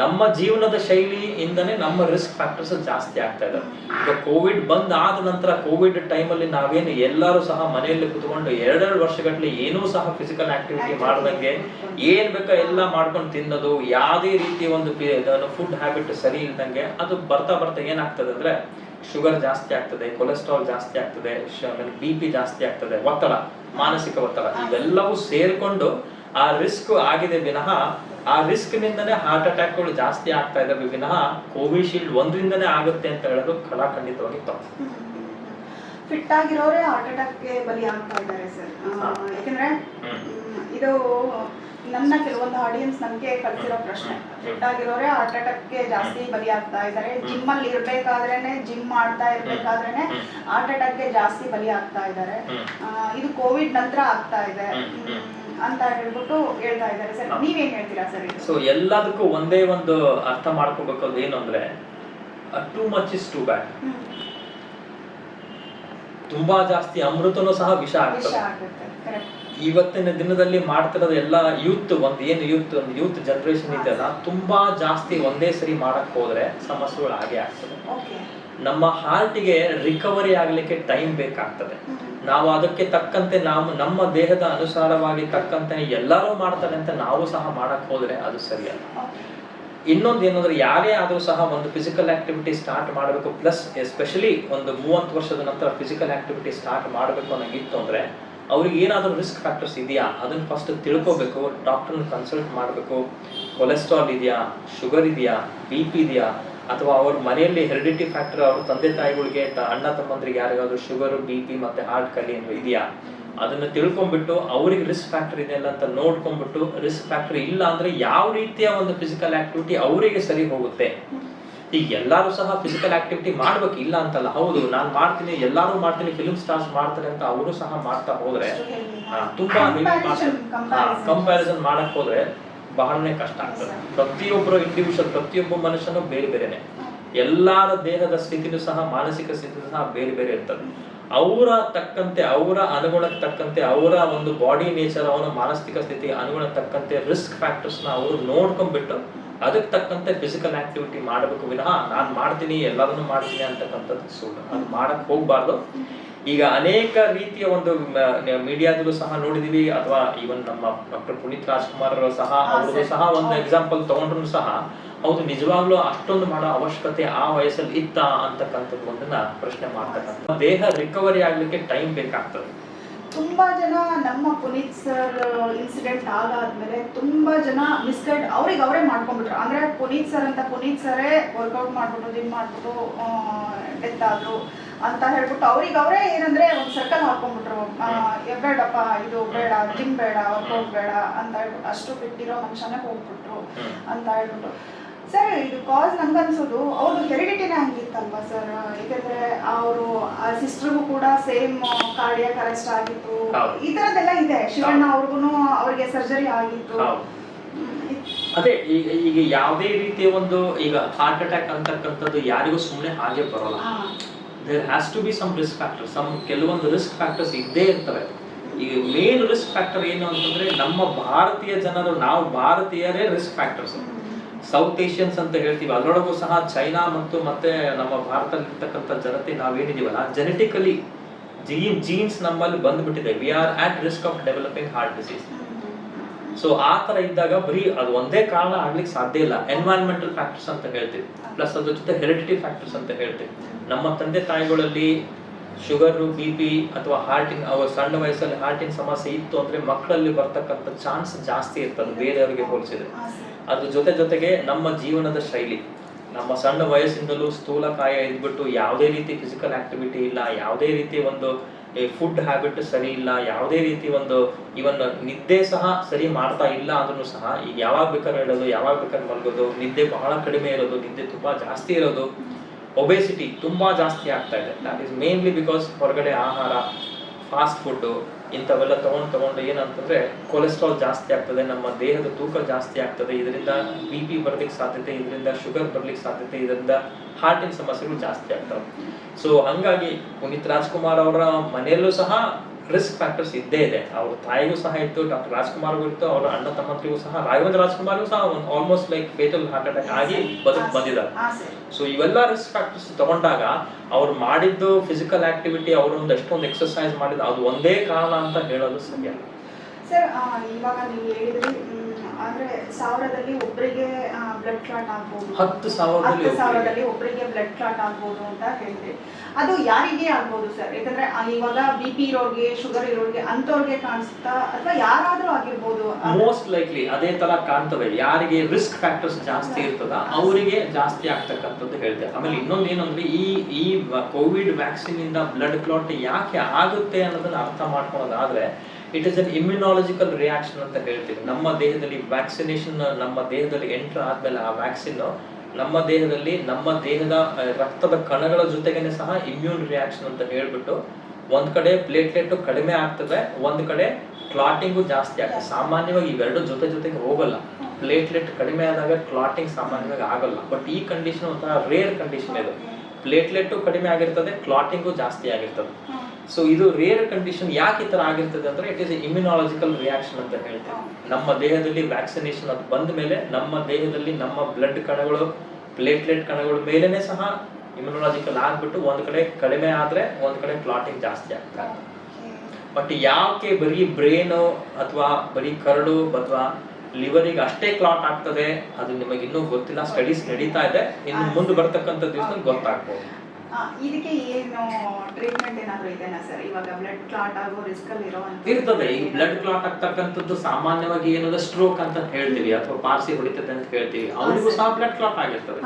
ನಮ್ಮ ಜೀವನದ ಶೈಲಿಯಿಂದನೇ ನಮ್ಮ ರಿಸ್ಕ್ ಫ್ಯಾಕ್ಟರ್ಸ್ ಜಾಸ್ತಿ ಆಗ್ತಾ ಇದಾವೆ ಈಗ ಕೋವಿಡ್ ಬಂದ್ ಆದ ನಂತರ ಕೋವಿಡ್ ಟೈಮಲ್ಲಿ ನಾವೇನು ಎಲ್ಲರೂ ಸಹ ಮನೆಯಲ್ಲಿ ಕುತ್ಕೊಂಡು ಎರಡೆರಡು ವರ್ಷಗಟ್ಟಲೆ ಏನೂ ಸಹ ಫಿಸಿಕಲ್ ಆಕ್ಟಿವಿಟಿ ಮಾಡ್ದಂಗೆ ಏನ್ ಬೇಕೋ ಎಲ್ಲ ಮಾಡ್ಕೊಂಡು ತಿನ್ನೋದು ಯಾವುದೇ ರೀತಿಯ ಒಂದು ಫುಡ್ ಹ್ಯಾಬಿಟ್ ಸರಿ ಇಲ್ದಂಗೆ ಅದು ಬರ್ತಾ ಬರ್ತಾ ಏನಾಗ್ತದೆ ಅಂದ್ರೆ ಶುಗರ್ ಜಾಸ್ತಿ ಆಗ್ತದೆ ಕೊಲೆಸ್ಟ್ರಾಲ್ ಜಾಸ್ತಿ ಆಗ್ತದೆ ಬಿ ಪಿ ಜಾಸ್ತಿ ಆಗ್ತದೆ ಒತ್ತಡ ಮಾನಸಿಕ ಒತ್ತಡ ಇವೆಲ್ಲವೂ ಸೇರ್ಕೊಂಡು ಆ ರಿಸ್ಕ್ ಆಗಿದೆ ವಿನಃ ಆ ರಿಸ್ಕ್ ನಿಂದನೇ ಹಾರ್ಟ್ ಅಟ್ಯಾಕ್ಗಳು ಜಾಸ್ತಿ ಆಗ್ತಾ ಇದಾವೆ. ವಿನಃ ಕೋವಿಶೀಲ್ಡ್ ಒಂದರಿಂದನೇ ಆಗುತ್ತೆ ಅಂತ ಹೇಳೋದು ಖಡಾಖಂಡಿತವಾಗಿ ತಪ್ಪು. ಫಿಟ್ ಆಗಿರೋರೇ ಹಾರ್ಟ್ ಅಟ್ಯಾಕ್ಗೆ ಬಲಿ ಆಗ್ತಾ ಇದ್ದಾರೆ ಸರ್ ಯಾಕಂದ್ರೆ ಇದು ನನ್ನ ಕೆಲವೊಂದು ಆಡಿಯನ್ಸ್ ನಮ್ಗೆ ಕಳ್ಸಿರೋ ಪ್ರಶ್ನೆ. ಫಿಟ್ ಆಗಿರೋರೆ ಹಾರ್ಟ್ ಅಟ್ಯಾಕ್ಗೆ ಜಾಸ್ತಿ ಬಲಿ ಆಗ್ತಾ ಇದ್ದಾರೆ. ಜಿಮ್ ಅಲ್ಲಿ ಇರ್ಬೇಕಾದ್ರೇನೆ ಜಿಮ್ ಮಾಡ್ತಾ ಇರ್ಬೇಕಾದ್ರೇನೆ ಹಾರ್ಟ್ ಅಟ್ಯಾಕ್ಗೆ ಜಾಸ್ತಿ ಬಲಿ ಆಗ್ತಾ ಇದ್ದಾರೆ. ಇದು ಕೋವಿಡ್ ನಂತರ ಆಗ್ತಾ ಇದೆ. ಅಂತ ಹೇಳ್ಬಿಟ್ಟು ಹೇಳ್ತಾ ಇದ್ದಾರೆ ಸರ್. ನೀವೇನ್ ಹೇಳ್ತೀರಾ ಸರ್ ಸೊ ಎಲ್ಲದಕ್ಕೂ ಒಂದೇ ಒಂದು ಅರ್ಥ ಮಾಡ್ಕೋಬೇಕು ಅದು ಏನು ಅಂದ್ರೆ too much is too bad. ತುಂಬಾ ಜಾಸ್ತಿ ಅಮೃತನೂ ಸಹ ವಿಷ ಆಗ್ತದೆ. ಇವತ್ತಿನ ದಿನದಲ್ಲಿ ಮಾಡ್ತಿರೋದು ಎಲ್ಲ ಯೂತ್ ಒಂದು ಏನು ಯೂತ್ ಒಂದು ಯೂತ್ ಜನರೇಷನ್ ಇದೆಯಲ್ಲ ತುಂಬಾ ಜಾಸ್ತಿ ಒಂದೇ ಸರಿ ಮಾಡಕ್ ಹೋದ್ರೆ ಸಮಸ್ಯೆಗಳು ಆಗೇ ಆಗ್ತದೆ. ನಮ್ಮ ಹಾರ್ಟಿಗೆ ರಿಕವರಿ ಆಗಲಿಕ್ಕೆ ಟೈಮ್ ಬೇಕಾಗ್ತದೆ. ನಾವು ಅದಕ್ಕೆ ತಕ್ಕಂತೆ ನಾವು, ನಮ್ಮ ದೇಹದ ಅನುಸಾರವಾಗಿ ತಕ್ಕಂತೆ ಎಲ್ಲರೂ ಮಾಡ್ತಾರೆ ಅಂತ ನಾವು ಸಹ ಮಾಡಕ್ ಹೋದ್ರೆ ಅದು ಸರಿಯಲ್ಲ ಇನ್ನೊಂದು ಏನಂದ್ರೆ ಯಾರೇ ಆದರೂ ಸಹ ಒಂದು ಫಿಸಿಕಲ್ ಆಕ್ಟಿವಿಟಿ ಸ್ಟಾರ್ಟ್ ಮಾಡಬೇಕು ಪ್ಲಸ್ ಎಸ್ಪೆಷಲಿ ಒಂದು ಮೂವತ್ತು ವರ್ಷದ ನಂತರ ಫಿಸಿಕಲ್ ಆಕ್ಟಿವಿಟಿ ಸ್ಟಾರ್ಟ್ ಮಾಡಬೇಕು ಅನ್ನೋಂಗಿತ್ತು ಅಂದ್ರೆ ಅವ್ರಿಗೆ ಏನಾದರೂ ರಿಸ್ಕ್ ಫ್ಯಾಕ್ಟರ್ಸ್ ಇದೆಯಾ? ಅದನ್ನ ಫಸ್ಟ್ ತಿಳ್ಕೋಬೇಕು ಡಾಕ್ಟರ್ನ ಕನ್ಸಲ್ಟ್ ಮಾಡಬೇಕು. ಕೊಲೆಸ್ಟ್ರಾಲ್ ಇದೆಯಾ? ಶುಗರ್ ಇದೆಯಾ? ಬಿ ಪಿ ಇದೆಯಾ? ಅಥವಾ ಅವ್ರ ಮನೆಯಲ್ಲಿ ಹೆರಿಡಿಟಿ ಫ್ಯಾಕ್ಟರ್ ಅವ್ರ ತಂದೆ ತಾಯಿಗಳಿಗೆ ಅಣ್ಣ ತಮ್ಮಂದ್ರಿಗೆ ಯಾರಿಗಾದ್ರೂ ಶುಗರ್ ಬಿ ಪಿ ಮತ್ತೆ ಹಾರ್ಟ್ ಕಲಿ ಏನು ಇದೆಯಾ? ಅದನ್ನ ತಿಳ್ಕೊಂಡ್ಬಿಟ್ಟು ಅವ್ರಿಗೆ ರಿಸ್ಕ್ ಫ್ಯಾಕ್ಟರ್ ಇದೆ ಅಂತ ನೋಡ್ಕೊಂಡ್ಬಿಟ್ಟು ರಿಸ್ಕ್ ಫ್ಯಾಕ್ಟರ್ ಇಲ್ಲ ಅಂದ್ರೆ ಯಾವ ರೀತಿಯ ಒಂದು ಫಿಸಿಕಲ್ ಆಕ್ಟಿವಿಟಿ ಅವರಿಗೆ ಸರಿ ಹೋಗುತ್ತೆ? ಈಗ ಎಲ್ಲರೂ ಸಹ ಫಿಸಿಕಲ್ ಆಕ್ಟಿವಿಟಿ ಮಾಡ್ಬೇಕು ಇಲ್ಲ ಅಂತಲ್ಲ. ಹೌದು ನಾನು ಮಾಡ್ತೀನಿ ಎಲ್ಲರೂ ಮಾಡ್ತೀನಿ ಫಿಲ್ಮ್ ಸ್ಟಾರ್ಸ್ ಮಾಡ್ತಾರೆ ಅಂತ ಅವರು ಸಹ ಮಾಡ್ತಾ ಹೋದ್ರೆ ತುಂಬಾ ಕಂಪ್ಯಾರಿಸನ್ ಮಾಡಕ್ ಹೋದ್ರೆ ಬಹಳನೇ ಕಷ್ಟ ಆಗ್ತದೆ. ಪ್ರತಿಯೊಬ್ಬರು ಇಂಡಿವಿಜುವಲ್ ಪ್ರತಿಯೊಬ್ಬ ಮನುಷ್ಯನೂ ಬೇರೆ ಬೇರೆನೆ. ಎಲ್ಲರ ದೇಹದ ಸ್ಥಿತಿನೂ ಸಹ, ಮಾನಸಿಕ ಸ್ಥಿತಿನೂ ಸಹ ಬೇರೆ ಬೇರೆ ಇರ್ತದೆ. ಅವರ ತಕ್ಕಂತೆ, ಅವರ ಅನುಗುಣಕ್ಕೆ ತಕ್ಕಂತೆ, ಅವರ ಒಂದು ಬಾಡಿ ನೇಚರ್ ಅವನ ಮಾನಸಿಕ ಸ್ಥಿತಿ ಅನುಗುಣಕ್ಕೆ ತಕ್ಕಂತೆ ರಿಸ್ಕ್ ಫ್ಯಾಕ್ಟರ್ಸ್ನ ಅವರು ನೋಡ್ಕೊಂಡ್ಬಿಟ್ಟು ಅದಕ್ಕೆ ತಕ್ಕಂತೆ ಫಿಸಿಕಲ್ ಆಕ್ಟಿವಿಟಿ ಮಾಡಬೇಕು ವಿನಃ, ನಾನು ಮಾಡ್ತೀನಿ, ಎಲ್ಲರನ್ನು ಮಾಡ್ತೀನಿ ಅಂತಕ್ಕಂಥದ್ದು ಸೂಟ್ ಅದು ಮಾಡಕ್ಕೆ ಹೋಗ್ಬಾರ್ದು. ಈಗ ಅನೇಕ ರೀತಿಯ ಒಂದು ಮೀಡಿಯಾದಲ್ಲೂ ಸಹ ನೋಡಿದೀವಿ ಅಥವಾ ಈವನ್ ನಮ್ಮ ಡಾಕ್ಟರ್ ಪುನೀತ್ ರಾಜ್ಕುಮಾರ್ ಅವರು ಸಹ ಅವರು ಅವ್ರದ್ದು ಸಹ ಒಂದು ಎಕ್ಸಾಂಪಲ್ ತಗೊಂಡ್ರು ಸಹ ಹೌದು ನಿಜವಾಗ್ಲೂ ಅಷ್ಟೊಂದು ಮಾಡೋ ಅವಶ್ಯಕತೆ ಆ ವಯಸ್ಸಲ್ಲಿ ಇತ್ತ ಅಂತಕ್ಕಂಥದ್ದು ಒಂದನ್ನ ಪ್ರಶ್ನೆ ಮಾಡ್ತಕ್ಕಂಥ ದೇಹ ರಿಕವರಿ ಆಗ್ಲಿಕ್ಕೆ ಟೈಮ್ ಬೇಕಾಗ್ತದೆ. ತುಂಬಾ ಜನ ನಮ್ಮ ಪುನೀತ್ ಸರ್ ಇನ್ಸಿಡೆಂಟ್ ಆಗಾದ್ಮೇಲೆ ತುಂಬಾ ಜನ ಮಿಸ್ಗೈಡ್ ಅವ್ರಿಗೆ ಅವರೇ ಮಾಡ್ಕೊಂಡ್ಬಿಟ್ರು. ಅಂದ್ರೆ ಪುನೀತ್ ಸರ್ ಅಂತ ಪುನೀತ್ ಸರೇ ವರ್ಕೌಟ್ ಮಾಡ್ಬಿಟ್ಟು ಜಿಮ್ ಮಾಡ್ಬಿಟ್ಟು ಡೆತ್ ಆದ್ರು. ಅಂತ ಹೇಳ್ಬಿಟ್ಟು ಅವ್ರಿಗೆ ಅವರೇ ಏನಂದ್ರೆ ಒಂದು ಸರ್ಕಲ್ ಹಾಕೊಂಡ್ಬಿಟ್ರು. ಬೇಡಪ್ಪ ಇದು ಬೇಡ ಜಿಮ್ ಬೇಡ ವರ್ಕೌಟ್ ಬೇಡ ಅಂತ ಹೇಳ್ಬಿಟ್ಟು ಅಷ್ಟು ಬಿಟ್ಟಿರೋ ಮನುಷ್ಯನೇ ಹೋಗ್ಬಿಟ್ರು ಅಂತ ಹೇಳ್ಬಿಟ್ಟು. ಸರ್ ಇದು ಕಾಸ್ ನಂಗನ್ಸೋದು ಅವ್ರದ್ದು ಹೆರಿಡಿಟಿನೇ ಹಂಗಿತ್ತಲ್ವಾ ಸರ್ ಯಾಕಂದ್ರೆ ಅವರು ಆ ಸಿಸ್ಟರ್ಗೂ ಕೂಡ ಸೇಮ್ ಕಾರ್ಡಿಯಕ್ ಅರೆಸ್ಟ್ ಆಗಿತ್ತು. ಈ ತರದೆಲ್ಲ ಇದೆ. ಶಿವಣ್ಣ ಅವ್ರಿಗೂ ಅವ್ರಿಗೆ ಸರ್ಜರಿ ಆಗಿತ್ತು. ಅದೇ ಈಗ ಈಗ ಯಾವುದೇ ರೀತಿಯ ಒಂದು ಈಗ ಹಾರ್ಟ್ ಅಟ್ಯಾಕ್ ಅಂತಕ್ಕಂಥದ್ದು ಯಾರಿಗೂ ಸುಮ್ಮನೆ ಹಾಗೆ ಬರೋಲ್ಲ. There has to be some risk factor some ಕೆಲವೊಂದು ರಿಸ್ಕ್ ಫ್ಯಾಕ್ಟರ್ಸ್ ಇದ್ದೇ ಇರ್ತವೆ. ಈಗ ಮೇನ್ ರಿಸ್ಕ್ ಫ್ಯಾಕ್ಟರ್ ಏನು ಅಂತಂದ್ರೆ ನಮ್ಮ ಭಾರತೀಯ ಜನರು, ನಾವು ಭಾರತೀಯರೇ ರಿಸ್ಕ್ ಫ್ಯಾಕ್ಟರ್ಸ್ ಸೌತ್ ಏಷ್ಯನ್ಸ್ ಅಂತ ಹೇಳ್ತೀವಿ. ಅದರೊಳಗೂ ಸಹ ಚೈನಾ ಮತ್ತು ಮತ್ತೆ ನಮ್ಮ ಭಾರತದಲ್ಲಿರ್ತಕ್ಕಂಥ ಜನತೆ ನಾವೇನಿದೀವಲ್ಲ ಜೆನೆಟಿಕಲಿ ಜೀನ್ ಜೀನ್ಸ್ ನಮ್ಮಲ್ಲಿ ಬಂದ್ಬಿಟ್ಟಿದೆ. We are at risk of developing heart disease so ಆ ತರ ಇದ್ದಾಗ ಬರೀ ಅದು ಒಂದೇ ಕಾರಣ ಆಗ್ಲಿಕ್ಕೆ ಸಾಧ್ಯ ಇಲ್ಲ. ಎನ್ವೈರನ್ಮೆಂಟಲ್ ಫ್ಯಾಕ್ಟರ್ಸ್ ಅಂತ ಹೇಳ್ತೀವಿ. ಪ್ಲಸ್ ಅದ್ರ ಜೊತೆ ಹೆರಿಡಿಟಿ ಫ್ಯಾಕ್ಟರ್ಸ್ ಅಂತ ಹೇಳ್ತೀವಿ. ನಮ್ಮ ತಂದೆ ತಾಯಿಗಳಲ್ಲಿ ಶುಗರು ಬಿ ಪಿ ಅಥವಾ ಹಾರ್ಟಿನ ಅವ್ರ ಸಣ್ಣ ವಯಸ್ಸಲ್ಲಿ ಹಾರ್ಟಿನ ಸಮಸ್ಯೆ ಇತ್ತು ಅಂದ್ರೆ ಮಕ್ಕಳಲ್ಲಿ ಬರ್ತಕ್ಕಂಥ ಚಾನ್ಸ್ ಜಾಸ್ತಿ ಇರ್ತದೆ ಬೇರೆಯವರಿಗೆ ಹೋಲಿಸಿದ್ರೆ. ಅದ್ರ ಜೊತೆ ಜೊತೆಗೆ ನಮ್ಮ ಜೀವನದ ಶೈಲಿ. ನಮ್ಮ ಸಣ್ಣ ವಯಸ್ಸಿಂದಲೂ ಸ್ಥೂಲಕಾಯ ಇದ್ಬಿಟ್ಟು ಯಾವುದೇ ರೀತಿ ಫಿಸಿಕಲ್ ಆಕ್ಟಿವಿಟಿ ಇಲ್ಲ. ಯಾವುದೇ ರೀತಿ ಒಂದು ಫುಡ್ ಹ್ಯಾಬಿಟ್ ಸರಿ ಇಲ್ಲ, ಯಾವುದೇ ರೀತಿ ಒಂದು ಇವನ್ ನಿದ್ದೆ ಸಹ ಸರಿ ಮಾಡ್ತಾ ಇಲ್ಲ ಅಂದ್ರೂ ಸಹ, ಈಗ ಯಾವಾಗ ಬೇಕಾದ್ರೆ ಹೇಳೋದು ಯಾವಾಗ ಬೇಕಾದ್ರೆ ಮಲಗೋದು, ನಿದ್ದೆ ಬಹಳ ಕಡಿಮೆ ಇರೋದು, ನಿದ್ದೆ ತುಂಬಾ ಜಾಸ್ತಿ ಇರೋದು ಒಬೆಸಿಟಿ ತುಂಬಾ ಜಾಸ್ತಿ ಆಗ್ತಾ ಇದೆ. ದಟ್ ಇಸ್ ಮೇನ್ಲಿ ಬಿಕಾಸ್ ಹೊರಗಡೆ ಆಹಾರ ಫಾಸ್ಟ್ ಫುಡ್ಡು ಇಂಥವೆಲ್ಲ ತಗೊಂಡು ತಗೊಂಡು ಏನಂತಂದ್ರೆ ಕೊಲೆಸ್ಟ್ರಾಲ್ ಜಾಸ್ತಿ ಆಗ್ತದೆ, ನಮ್ಮ ದೇಹದ ತೂಕ ಜಾಸ್ತಿ ಆಗ್ತದೆ, ಇದರಿಂದ ಬಿ ಪಿ ಬರ್ಲಿಕ್ಕೆ ಸಾಧ್ಯತೆ, ಇದರಿಂದ ಶುಗರ್ ಬರ್ಲಿಕ್ಕೆ ಸಾಧ್ಯತೆ, ಇದರಿಂದ ಹಾರ್ಟಿನ ಸಮಸ್ಯೆಗಳು ಜಾಸ್ತಿ ಆಗ್ತವೆ. ಸೊ ಹಂಗಾಗಿ ಪುನೀತ್ ರಾಜ್ಕುಮಾರ್ ಅವರ ಮನೆಯಲ್ಲೂ ಸಹ ರಿಸ್ಕ್ ಫ್ಯಾಕ್ಟರ್ಸ್ ಇದ್ದೇ ಇದೆ. ಅವ್ರ ತಾಯಿಗೂ ಸಹ ಇತ್ತು ಡಾಕ್ಟರ್ ರಾಜ್ಕುಮಾರ್ಗೂ ಇತ್ತು ಅವರ ಅಣ್ಣ ತಮ್ಮಂದ್ರಿಗೂ ಸಹ ರಾಘವೇಂದ್ರ ರಾಜ್ಕುಮಾರ್ಗೂ ಸಹ almost like fatal heart attack ಆಗಿ ಬದುಕು ಬಂದಿದ್ದಾರೆ ಸೊ ಇವೆಲ್ಲ ರಿಸ್ಕ್ ಫ್ಯಾಕ್ಟರ್ಸ್ ತಗೊಂಡಾಗ ಅವ್ರು ಮಾಡಿದ್ದು ಫಿಸಿಕಲ್ ಆಕ್ಟಿವಿಟಿ ಅವರು ಒಂದು ಎಷ್ಟೊಂದು ಎಕ್ಸರ್ಸೈಸ್ ಮಾಡಿದ್ದು ಅದು ಒಂದೇ ಕಾರಣ ಅಂತ ಹೇಳೋದು ಸರಿಯಲ್ಲ ಸರ್ ಇವಾಗ ನೀವು ಹೇಳಿದ್ರಿ ಅಂದ್ರೆ ಸಾವಿರದಲ್ಲಿ ಒಬ್ಬರಿಗೆ ಬ್ಲಡ್ ಕ್ಲಾಟ್ ಆಗ್ಬೋದು. ಹತ್ತು ಸಾವಿರದಲ್ಲಿ ಒಬ್ಬರಿಗೆ ಬ್ಲಡ್ ಕ್ಲಾಟ್ ಆಗ್ಬೋದು ಅಂತ ಹೇಳಿದ್ರಿ ಅದು ಯಾರಿಗೆ ಆಗ್ಬೋದು ಸರ್? ಯಾಕಂದ್ರೆ ಇವಾಗ ಬಿ ಪಿ ಇರೋರ್ಗೆ ಶುಗರ್ ಇರೋರ್ಗೆ ಅಂತವ್ರಿಗೆ ಕಾಣಿಸ್ತಾ ಅಥವಾ ಯಾರಾದ್ರೂ ಆಗಿರ್ಬೋದು? ಮೋಸ್ಟ್ ಲೈಕ್ಲಿ ಅದೇ ತರ ಕಾಣ್ತವೆ. ಯಾರಿಗೆ ರಿಸ್ಕ್ ಫ್ಯಾಕ್ಟರ್ಸ್ ಜಾಸ್ತಿ ಇರ್ತದ ಅವರಿಗೆ ಜಾಸ್ತಿ ಆಗ್ತಕ್ಕಂಥದ್ದು ಹೇಳ್ತೆ ಆಮೇಲೆ ಇನ್ನೊಂದು ಏನಂದ್ರೆ ಈ ಈ ಕೋವಿಡ್ ವ್ಯಾಕ್ಸಿನ್ ಇಂದ ಬ್ಲಡ್ ಕ್ಲಾಟ್ ಯಾಕೆ ಆಗುತ್ತೆ ಅನ್ನೋದನ್ನ ಅರ್ಥ ಮಾಡ್ಕೊಳ್ಳೋದಾದ್ರೆ it is an immunological reaction ಅಂತ ಹೇಳ್ತೀವಿ. ನಮ್ಮ ದೇಹದಲ್ಲಿ ವ್ಯಾಕ್ಸಿನೇಷನ್ ನಮ್ಮ ದೇಹದಲ್ಲಿ ಎಂಟರ್ ಆದ್ಮೇಲೆ ಆ ವ್ಯಾಕ್ಸಿನ್ ನಮ್ಮ ದೇಹದಲ್ಲಿ ನಮ್ಮ ದೇಹದ ರಕ್ತದ ಕಣಗಳ ಜೊತೆಗೇನೆ ಸಹ ಇಮ್ಯೂನ್ ರಿಯಾಕ್ಷನ್ ಅಂತ ಹೇಳ್ಬಿಟ್ಟು ಒಂದ್ ಕಡೆ ಪ್ಲೇಟ್ಲೆಟ್ ಕಡಿಮೆ ಆಗ್ತದೆ, ಒಂದ್ ಕಡೆ ಕ್ಲಾಟಿಂಗು ಜಾಸ್ತಿ ಆಗ್ತದೆ. ಸಾಮಾನ್ಯವಾಗಿ ಇವೆರಡು ಜೊತೆ ಜೊತೆಗೆ ಹೋಗಲ್ಲ. ಪ್ಲೇಟ್ಲೆಟ್ ಕಡಿಮೆ ಆದಾಗ ಕ್ಲಾಟಿಂಗ್ ಸಾಮಾನ್ಯವಾಗಿ ಆಗಲ್ಲ. ಬಟ್ ಈ ಕಂಡೀಷನ್ ಒಂಥರ ರೇರ್ ಕಂಡೀಷನ್ ಇದು. ಪ್ಲೇಟ್ಲೆಟ್ ಕಡಿಮೆ ಆಗಿರ್ತದೆ ಕ್ಲಾಟಿಂಗು ಜಾಸ್ತಿ ಆಗಿರ್ತದೆ. ಸೊ ಇದು ರೇರ್ ಕಂಡೀಷನ್ ಯಾಕೆ ಈ ಥರ ಆಗಿರ್ತದೆ ಅಂದರೆ ಇಟ್ ಇಸ್ ಇಮ್ಯುನಾಲಜಿಕಲ್ ರಿಯಾಕ್ಷನ್ ಅಂತ ಹೇಳ್ತೇವೆ. ನಮ್ಮ ದೇಹದಲ್ಲಿ ವ್ಯಾಕ್ಸಿನೇಷನ್ ಅದು ಬಂದ ಮೇಲೆ ನಮ್ಮ ದೇಹದಲ್ಲಿ ನಮ್ಮ ಬ್ಲಡ್ ಕಣಗಳು ಪ್ಲೇಟ್ಲೆಟ್ ಕಣಗಳ ಮೇಲೇನೆ ಸಹ ಇಮ್ಯುನಾಲಜಿಕಲ್ ಆಗ್ಬಿಟ್ಟು ಒಂದು ಕಡೆ ಕಡಿಮೆ ಆದರೆ ಒಂದು ಕಡೆ ಕ್ಲಾಟಿಂಗ್ ಜಾಸ್ತಿ ಆಗ್ತಾ ಬಟ್ ಯಾಕೆ ಬರೀ ಬ್ರೇನು ಅಥವಾ ಬರೀ ಕರಡು ಅಥವಾ ಲಿವರಿಗೆ ಅಷ್ಟೇ ಕ್ಲಾಟ್ ಆಗ್ತದೆ? ಅದು ನಿಮಗೆ ಇನ್ನೂ ಗೊತ್ತಿಲ್ಲ. ಸ್ಟಡೀಸ್ ನಡೀತಾ ಇದೆ. ಇನ್ನು ಮುಂದೆ ಬರ್ತಕ್ಕಂಥ ದಿವಸ ಗೊತ್ತಾಗ್ಬೋದು. ಇದಕ್ಕೆ ಏನು ಟ್ರೀಟ್ಮೆಂಟ್ ಏನಾದ್ರು ಇದೆನಾ ಸರ್ ಇವಾಗ ಬ್ಲಡ್ ಕ್ಲಾಟ್ ಆಗೋ ರಿಸ್ಕ್ ಅಲ್ಲಿ ಇರೋ ಇರ್ತದೆ. ಈ ಬ್ಲಡ್ ಕ್ಲಾಟ್ ಆಗ್ತಕ್ಕಂಥದ್ದು ಸಾಮಾನ್ಯವಾಗಿ ಏನದ ಸ್ಟ್ರೋಕ್ ಅಂತ ಹೇಳ್ತೀವಿ ಅಥವಾ ಪಾರ್ಸಿ ಹೊಡಿತದೆ ಅಂತ ಹೇಳ್ತೀವಿ. ಅವರಿಗೂ ಸಹ ಬ್ಲಡ್ ಕ್ಲಾಟ್ ಆಗಿರ್ತದೆ.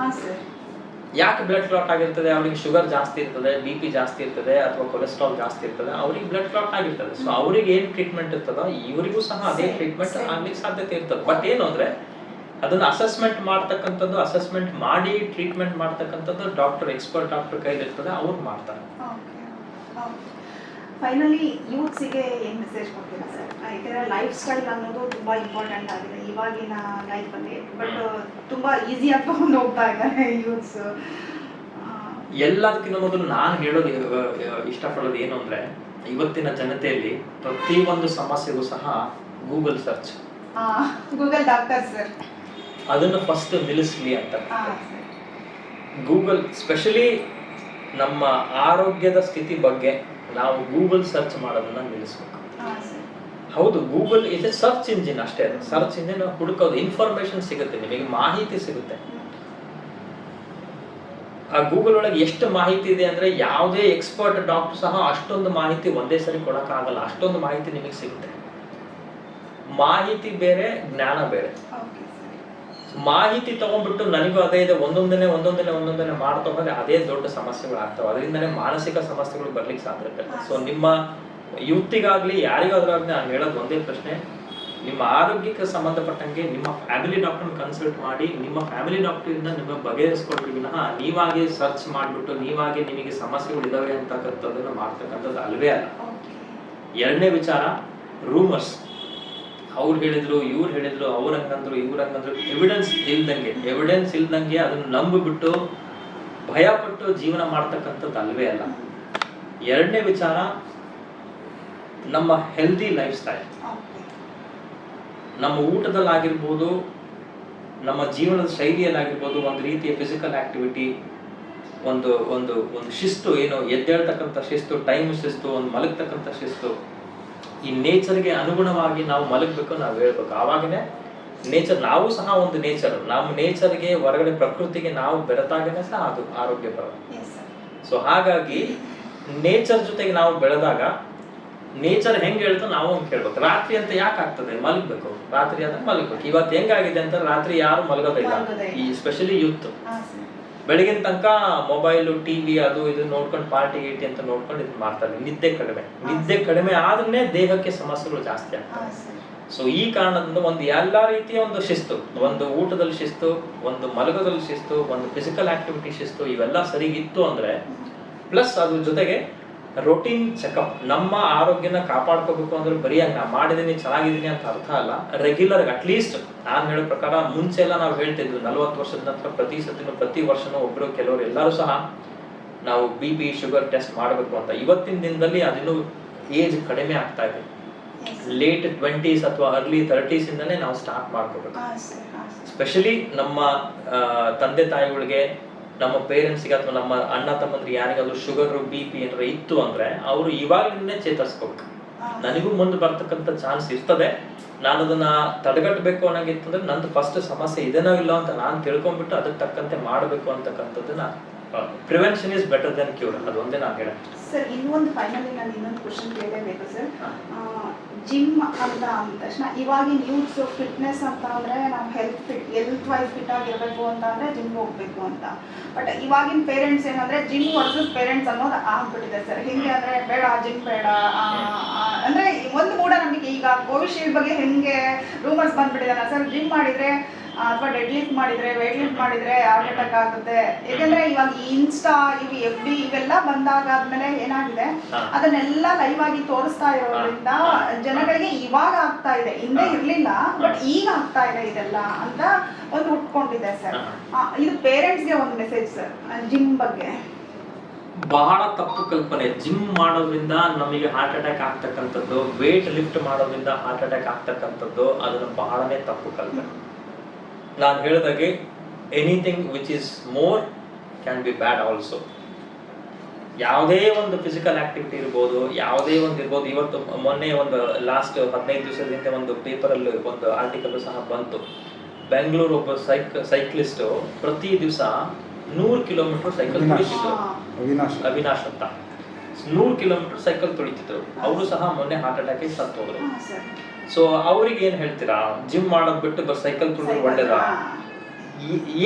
ಯಾಕೆ ಬ್ಲಡ್ ಕ್ಲಾಟ್ ಆಗಿರ್ತದೆ? ಅವರಿಗೆ ಶುಗರ್ ಜಾಸ್ತಿ ಇರ್ತದೆ ಬಿ ಪಿ ಜಾಸ್ತಿ ಇರ್ತದೆ ಅಥವಾ ಕೊಲೆಸ್ಟ್ರಾಲ್ ಜಾಸ್ತಿ ಇರ್ತದೆ ಅವ್ರಿಗೆ ಬ್ಲಡ್ ಕ್ಲಾಟ್ ಆಗಿರ್ತದೆ. ಸೊ ಅವ್ರಿಗೆ ಏನ್ ಟ್ರೀಟ್ಮೆಂಟ್ ಇರ್ತದೋ ಇವರಿಗೂ ಸಹ ಅದೇ ಟ್ರೀಟ್ಮೆಂಟ್. ಆಗ್ಲಿಕ್ಕೆ ಸಾಧ್ಯತೆ ಇರ್ತದೆ. ಬಟ್ ಏನು ಅಂದ್ರೆ ಅದನ್ನ ಅಸೆಸ್ಮೆಂಟ್ ಮಾಡ್ತಕ್ಕಂಥದ್ದು ಅಸೆಸ್ಮೆಂಟ್ ಮಾಡಿ ಟ್ರೀಟ್ಮೆಂಟ್ ಮಾಡ್ತಕ್ಕಂಥದ್ದು ಡಾಕ್ಟರ್ ಎಕ್ಸ್ಪರ್ಟ್ ಡಾಕ್ಟರ್ ಕೈಲಿರ್ತದೆ ಅವ್ರು ಮಾಡ್ತಾರೆ. ಫೈನಲಿ ಯೂತ್ಸಿಗೆ ಏನು ಮೆಸೇಜ್ ಕೊಡ್ತೀರಾ ಸರ್ ಯಾಕೆಂದರೆ ಲೈಫ್ ಸ್ಟೈಲ್ ಅನ್ನೋದು ತುಂಬ ಇಂಪಾರ್ಟೆಂಟ್ ಆಗಿದೆ. ಇವಾಗಿನ ಲೈಫಲ್ಲಿ ಬಟ್ ತುಂಬ ಈಸಿ ತಗೊಂಡು ಹೋಗ್ತಾ ಇದ್ದಾರೆ ಯೂತ್ಸ್ ಎಲ್ಲದಕ್ಕಿಂತ ಮೊದಲು ನಾನು ಹೇಳೋದು ಇಷ್ಟಪಡೋದು ಏನು ಅಂದರೆ ಇವತ್ತಿನ ಜನತೆಯಲ್ಲಿ ಪ್ರತಿಯೊಂದು ಸಮಸ್ಯೆಗೂ ಸಹ Google search Google doctor sir ಅದನ್ನು ಫಸ್ಟ್ ನಿಲ್ಲಿಸ್ಲಿ ಅಂತ ಗೂಗಲ್ ಸ್ಪೆಷಲಿ ನಮ್ಮ ಆರೋಗ್ಯದ ಸ್ಥಿತಿ ಬಗ್ಗೆ ನಾವು ಗೂಗಲ್ ಸರ್ಚ್ ಮಾಡೋದನ್ನ ನಿಲ್ಲಿಸ್ಬೇಕು. ಹೌದು ಗೂಗಲ್ ಇದೆ ಸರ್ಚ್ ಇಂಜಿನ್ ಅಷ್ಟೇ ಅದು. ಸರ್ಚ್ ಇಂಜಿನ್ ಹುಡುಕೋದು ಇನ್ಫಾರ್ಮೇಶನ್ ಸಿಗುತ್ತೆ ನಿಮಗೆ ಮಾಹಿತಿ ಸಿಗುತ್ತೆ. ಆ ಗೂಗಲ್ ಒಳಗೆ ಎಷ್ಟು ಮಾಹಿತಿ ಇದೆ ಅಂದ್ರೆ ಯಾವುದೇ ಎಕ್ಸ್ಪರ್ಟ್ ಡಾಕ್ಟರ್ ಸಹ ಅಷ್ಟೊಂದು ಮಾಹಿತಿ ಒಂದೇ ಸರಿ ಕೊಡಕ್ಕಾಗಲ್ಲ. ಅಷ್ಟೊಂದು ಮಾಹಿತಿ ನಿಮಗೆ ಸಿಗುತ್ತೆ. ಮಾಹಿತಿ ಬೇರೆ ಜ್ಞಾನ ಬೇರೆ. ಮಾಹಿತಿ ತಗೊಂಡ್ಬಿಟ್ಟು ನನಗೂ ಅದೇ ಇದೆ ಒಂದೊಂದನೇ ಒಂದೊಂದನೇ ಒಂದೊಂದನೇ ಮಾಡ್ತಾ ಹೋದ್ರೆ ಅದೇ ದೊಡ್ಡ ಸಮಸ್ಯೆಗಳು ಆಗ್ತವೆ ಅದರಿಂದನೇ ಮಾನಸಿಕ ಸಮಸ್ಯೆಗಳು ಬರ್ಲಿಕ್ಕೆ ಸಾಧ್ಯತೆ ಇರ್ತದೆ ಸೊ ನಿಮ್ಮ ಯುವತಿಗಾಗ್ಲಿ ಯಾರಿಗಾದ್ರಾಗ್ಲಿ ನಾನು ಹೇಳೋದು ಒಂದೇ ಪ್ರಶ್ನೆ. ನಿಮ್ಮ ಆರೋಗ್ಯಕ್ಕೆ ಸಂಬಂಧಪಟ್ಟಂಗೆ ನಿಮ್ಮ ಫ್ಯಾಮಿಲಿ ಡಾಕ್ಟರ್ ಕನ್ಸಲ್ಟ್ ಮಾಡಿ ನಿಮ್ಮ ಫ್ಯಾಮಿಲಿ ಡಾಕ್ಟರ್ ಇಂದ ನಿಮಗೆ ಬಗೆಹರಿಸ್ಕೊಳ್ರಿ ವಿನಃ ನೀವಾಗೆ ಸರ್ಚ್ ಮಾಡ್ಬಿಟ್ಟು ನೀವಾಗೆ ನಿಮಗೆ ಸಮಸ್ಯೆಗಳು ಇದಾವೆ ಅಂತಕ್ಕಂಥದ್ದನ್ನು ಮಾಡ್ತಕ್ಕಂಥದ್ದು ಅಲ್ವೇ ಅಲ್ಲ. ಎರಡನೇ ವಿಚಾರ ರೂಮರ್ಸ್ ಅವ್ರು ಹೇಳಿದ್ರು, ಇವ್ರು ಹೇಳಿದ್ರು, ಅವ್ರ ಹಂಗಂದ್ರು ಇವ್ರ ಹಂಗಂದ್ರು ಎವಿಡೆನ್ಸ್ ಇಲ್ದಂಗೆ ಎವಿಡೆನ್ಸ್ ಇಲ್ದಂಗೆ ಅದನ್ನ ನಂಬಿಬಿಟ್ಟು ಭಯಪಟ್ಟು ಜೀವನ ಮಾಡ್ತಕ್ಕಂಥದ್ದು ಅಲ್ವೇ ಅಲ್ಲ. ಎರಡನೇ ವಿಚಾರ, ನಮ್ಮ ಹೆಲ್ದಿ ಲೈಫ್ ಸ್ಟೈಲ್ ನಮ್ಮ ಊಟದಲ್ಲಾಗಿರ್ಬೋದು, ನಮ್ಮ ಜೀವನದ ಶೈಲಿಯಲ್ಲಾಗಿರ್ಬೋದು, ಒಂದು ರೀತಿಯ ಫಿಸಿಕಲ್ ಆಕ್ಟಿವಿಟಿ ಒಂದು ಒಂದು ಒಂದು ಶಿಸ್ತು, ಏನು ಎದ್ದೇಳ್ತಕ್ಕಂಥ ಶಿಸ್ತು ಟೈಮ್ ಶಿಸ್ತು, ಒಂದು ಮಲಗ್ತಕ್ಕಂಥ ಶಿಸ್ತು ಈ ನೇಚರ್ಗೆ ಅನುಗುಣವಾಗಿ ನಾವು ಮಲಗಬೇಕು ನಾವು ಹೇಳ್ಬೇಕು. ಆವಾಗನೇ ನೇಚರ್ ನಾವು ಸಹ ಒಂದು ನೇಚರ್. ನಮ್ಮ ನೇಚರ್ಗೆ ಹೊರಗಡೆ ಪ್ರಕೃತಿಗೆ ನಾವು ಬೆರೆತಾಗನೇ ಸಹ ಅದು ಆರೋಗ್ಯ ಬರ ಸೊ ಹಾಗಾಗಿ ನೇಚರ್ ಜೊತೆಗೆ ನಾವು ಬೆಳೆದಾಗ ನೇಚರ್ ಹೆಂಗ್ ಹೇಳ್ತೋ ನಾವು ಹಂಗ್ ಕೇಳ್ಬೇಕು. ರಾತ್ರಿ ಅಂತ ಯಾಕೆ ಆಗ್ತದೆ? ಮಲಗ್ಬೇಕು. ರಾತ್ರಿ ಅಂದ್ರೆ ಮಲಗ್ಬೇಕು. ಇವತ್ತು ಹೆಂಗಾಗಿದೆ ಅಂತ ರಾತ್ರಿ ಯಾರು ಮಲಗೋದಿಲ್ಲ ಈ ಸ್ಪೆಷಲಿ ಯೂತ್ ಬೆಳಗಿನ ತನಕ ಮೊಬೈಲು ಟಿವಿ ಅದು ಇದು ನೋಡ್ಕೊಂಡು ಪಾರ್ಟಿ ಗೀಟಿ ಅಂತ ನೋಡ್ಕೊಂಡು ಇದು ಮಾಡ್ತಾರೆ ನಿದ್ದೆ ಕಡಿಮೆ. ನಿದ್ದೆ ಕಡಿಮೆ ಆದ್ರೆ ದೇಹಕ್ಕೆ ಸಮಸ್ಯೆಗಳು ಜಾಸ್ತಿ ಆಗ್ತವೆ. ಸೊ ಈ ಕಾರಣದಿಂದ ಒಂದು ಎಲ್ಲಾ ರೀತಿಯ ಒಂದು ಶಿಸ್ತು ಒಂದು ಊಟದಲ್ಲಿ ಶಿಸ್ತು ಒಂದು ಮಲಗದಲ್ಲಿ ಶಿಸ್ತು ಒಂದು ಫಿಸಿಕಲ್ ಆಕ್ಟಿವಿಟಿ ಶಿಸ್ತು ಇವೆಲ್ಲ ಸರಿಗಿತ್ತು ಅಂದ್ರೆ ಪ್ಲಸ್ ಅದ್ರ ಜೊತೆಗೆ ರೊಟೀನ್ ಚೆಕಪ್ ನಮ್ಮ ಆರೋಗ್ಯನ ಕಾಪಾಡ್ಕೋಬೇಕು ಅಂದ್ರೆ ಬರೀ ನಾ ಮಾಡಿದೀನಿ ಚೆನ್ನಾಗಿದ್ದೀನಿ ಅಂತ ಅರ್ಥ ಅಲ್ಲ. ರೆಗ್ಯುಲರ್ ಅಟ್ಲೀಸ್ಟ್ ನಾನು ಹೇಳೋ ಪ್ರಕಾರ ಮುಂಚೆ ಎಲ್ಲ ನಾವು ಹೇಳ್ತಿದ್ವಿ ನಲವತ್ತು ವರ್ಷದ ನಂತರ ಪ್ರತಿ ಸತಿನೂ ಪ್ರತಿ ವರ್ಷನೂ ಒಬ್ರು ಕೆಲವರು ಎಲ್ಲರೂ ಸಹ ನಾವು ಬಿ ಪಿ ಶುಗರ್ ಟೆಸ್ಟ್ ಮಾಡಬೇಕು ಅಂತ. ಇವತ್ತಿನ ದಿನದಲ್ಲಿ ಅದಿನ್ನೂ ಏಜ್ ಕಡಿಮೆ ಆಗ್ತಾ ಇದೆ. ಲೇಟ್ ಟ್ವೆಂಟೀಸ್ ಅಥವಾ ಅರ್ಲಿ ತರ್ಟೀಸ್ ಇಂದನೇ ನಾವು ಸ್ಟಾರ್ಟ್ ಮಾಡ್ಕೋಬೇಕು. ಸ್ಪೆಷಲಿ ನಮ್ಮ ತಂದೆ ತಾಯಿಗಳಿಗೆ ನಮ್ಮ ಪೇರೆಂಟ್ಸ್ಗೆ ಅಥವಾ ನಮ್ಮ ಅಣ್ಣ ತಮ್ಮಂದ್ರೆ ಯಾರಿಗಾದ್ರೂ ಶುಗರ್ ಬಿ ಪಿ ಏನಾರ ಇತ್ತು ಅಂದ್ರೆ ಅವರು ಇವಾಗಲೇ ಚೇತರಿಸ್ಕೋಬೇಕು. ನನಗೂ ಮುಂದೆ ಬರ್ತಕ್ಕಂಥ ಚಾನ್ಸ್ ಇರ್ತದೆ. ನಾನು ಅದನ್ನ ತಡೆಗಟ್ಟಬೇಕು ಅನ್ನೋಂಗಿತ್ತಂದ್ರೆ ನಂದು ಫಸ್ಟ್ ಸಮಸ್ಯೆ ಇದೇನೋ ಇಲ್ಲ ಅಂತ ನಾನು ತಿಳ್ಕೊಂಡ್ಬಿಟ್ಟು ಅದಕ್ಕೆ ತಕ್ಕಂತೆ ಮಾಡಬೇಕು ಅಂತಕ್ಕಂಥದ್ದನ್ನ prevention is better than cure ಅದು ಒಂದೇ ನಾನು ಹೇಳ ಸರ್ ಇನ್ನೊಂದು ಫೈನಲಿ ನಾನು ಇನ್ನೊಂದು ಕ್ವಶನ್ ಕೇಳಲೇಬೇಕು ಸರ್. ಜಿಮ್ ಅಂತ ಅಂದ ತಕ್ಷಣ ಇವಾಗಿನ ಯೂತ್ಸ್ ಫಿಟ್ನೆಸ್ ಅಂತ ಅಂದರೆ ನಾವು health fit health wise fit ಆಗಿರಬೇಕು ಅಂತ ಅಂದ್ರೆ ಜಿಮ್ಗೆ ಹೋಗಬೇಕು ಅಂತ. ಬಟ್ ಇವಾಗಿನ ಪೇರೆಂಟ್ಸ್ ಏನಂದರೆ ಜಿಮ್ ವರ್ಸಸ್ ಪೇರೆಂಟ್ಸ್ ಅನ್ನೋದು ಆಗ್ಬಿಟ್ಟಿದೆ ಸರ್ ಹೆಂಗೆ ಅಂದರೆ ಬೇಡ ಜಿಮ್ ಬೇಡ ಅಂದ್ರೆ ಒಂದು ಮೂಢನಂಬಿಕೆ ಈಗ ಕೋವಿಶೀಲ್ಡ್ ಬಗ್ಗೆ ಹೆಂಗೆ ರೂಮರ್ಸ್ ಬಂದ್ಬಿಟ್ಟಿದಾರೆ ಸರ್ ಜಿಮ್ ಮಾಡಿದರೆ ಅಥವಾ ಡೆಡ್ ಲಿಫ್ಟ್ ಮಾಡಿದ್ರೆ ವೇಟ್ ಲಿಫ್ಟ್ ಮಾಡಿದ್ರೆ ಹಾರ್ಟ್ ಅಟ್ಯಾಕ್ ಆಗುತ್ತೆ. ಯಾಕಂದರೆ ಇವಾಗ ಇನ್ಸ್ಟಾ ಇವು ಎಫ್ ಬಿ ಇವೆಲ್ಲ ಬಂದಾಗಾದ್ಮೇಲೆ ಏನಾಗಿದೆ? ಅದನ್ನೆಲ್ಲ ಲೈವ್ ಆಗಿ ತೋರಿಸ್ತಾ ಇರೋದ್ರಿಂದ ಜನಗಳಿಗೆ ಇವಾಗ ಆಗ್ತಾ ಇದೆ. ಹಿಂದೆ ಇರ್ಲಿಲ್ಲ ಬಟ್ ಈಗ ಆಗ್ತಾ ಇದೆ ಇದೆಲ್ಲ ಅಂತ ಒಂದು ಉಟ್ಕೊಂಡಿದೆ ಸರ್. ಇದು ಪೇರೆಂಟ್ಸ್ಗೆ ಒಂದು ಮೆಸೇಜ್ ಸರ್ ಜಿಮ್ ಬಗ್ಗೆ. ಬಹಳ ತಪ್ಪು ಕಲ್ಪನೆ. ಜಿಮ್ ಮಾಡೋದ್ರಿಂದ ನಮಗೆ ಹಾರ್ಟ್ ಅಟ್ಯಾಕ್ ಆಗ್ತಕ್ಕಂಥದ್ದು ವೇಟ್ ಲಿಫ್ಟ್ ಮಾಡೋದ್ರಿಂದ ಹಾರ್ಟ್ ಅಟ್ಯಾಕ್ ಆಗ್ತಕ್ಕಂಥದ್ದು ಅದನ್ನು ಬಹಳನೇ ತಪ್ಪು ಕಲ್ಪನೆ. ನಾನು ಹೇಳಿದಾಗೆ anything which is more can be bad also ಯಾವುದೇ ಒಂದು ಫಿಸಿಕಲ್ ಆಕ್ಟಿವಿಟಿ ಇರ್ಬೋದು ಯಾವುದೇ ಒಂದು ಇರ್ಬೋದು ಇವತ್ತು ಮೊನ್ನೆ ಒಂದು ಲಾಸ್ಟ್ ಹದಿನೈದು ದಿವಸದ ಹಿಂದೆ ಒಂದು ಪೇಪರಲ್ಲಿ ಒಂದು ಆರ್ಟಿಕಲ್ ಸಹ ಬಂತು. ಬೆಂಗಳೂರು ಒಬ್ಬ ಸೈಕ್ ಸೈಕ್ಲಿಸ್ಟ್ ಪ್ರತಿ ದಿವಸ ನೂರು ಕಿಲೋಮೀಟರ್ ಸೈಕಲ್ ಅವಿನಾಶ್. ತುಳಿತಿದ್ರು. ಅವಿನಾಶ್. ಅವಿನಾಶ್ ಅಂತ. ನೂರು ಕಿಲೋಮೀಟರ್ ಸೈಕಲ್ ತುಳಿತಿದ್ರು. ಅವರು ಸಹ ಮೊನ್ನೆ ಹಾರ್ಟ್ ಅಟ್ಯಾಕ್ ಸತ್ತು ಹೋದ್ರು ಹಾಂ ಸರ್. ಸೊ ಅವ್ರಿಗೆ ಏನ್ ಹೇಳ್ತೀರಾ? ಜಿಮ್ ಮಾಡೋದ್ ಬಿಟ್ಟು ಬರ್ ಸೈಕಲ್ ತುಳಿದ್ರೆ ಒಳ್ಳೇದಾ?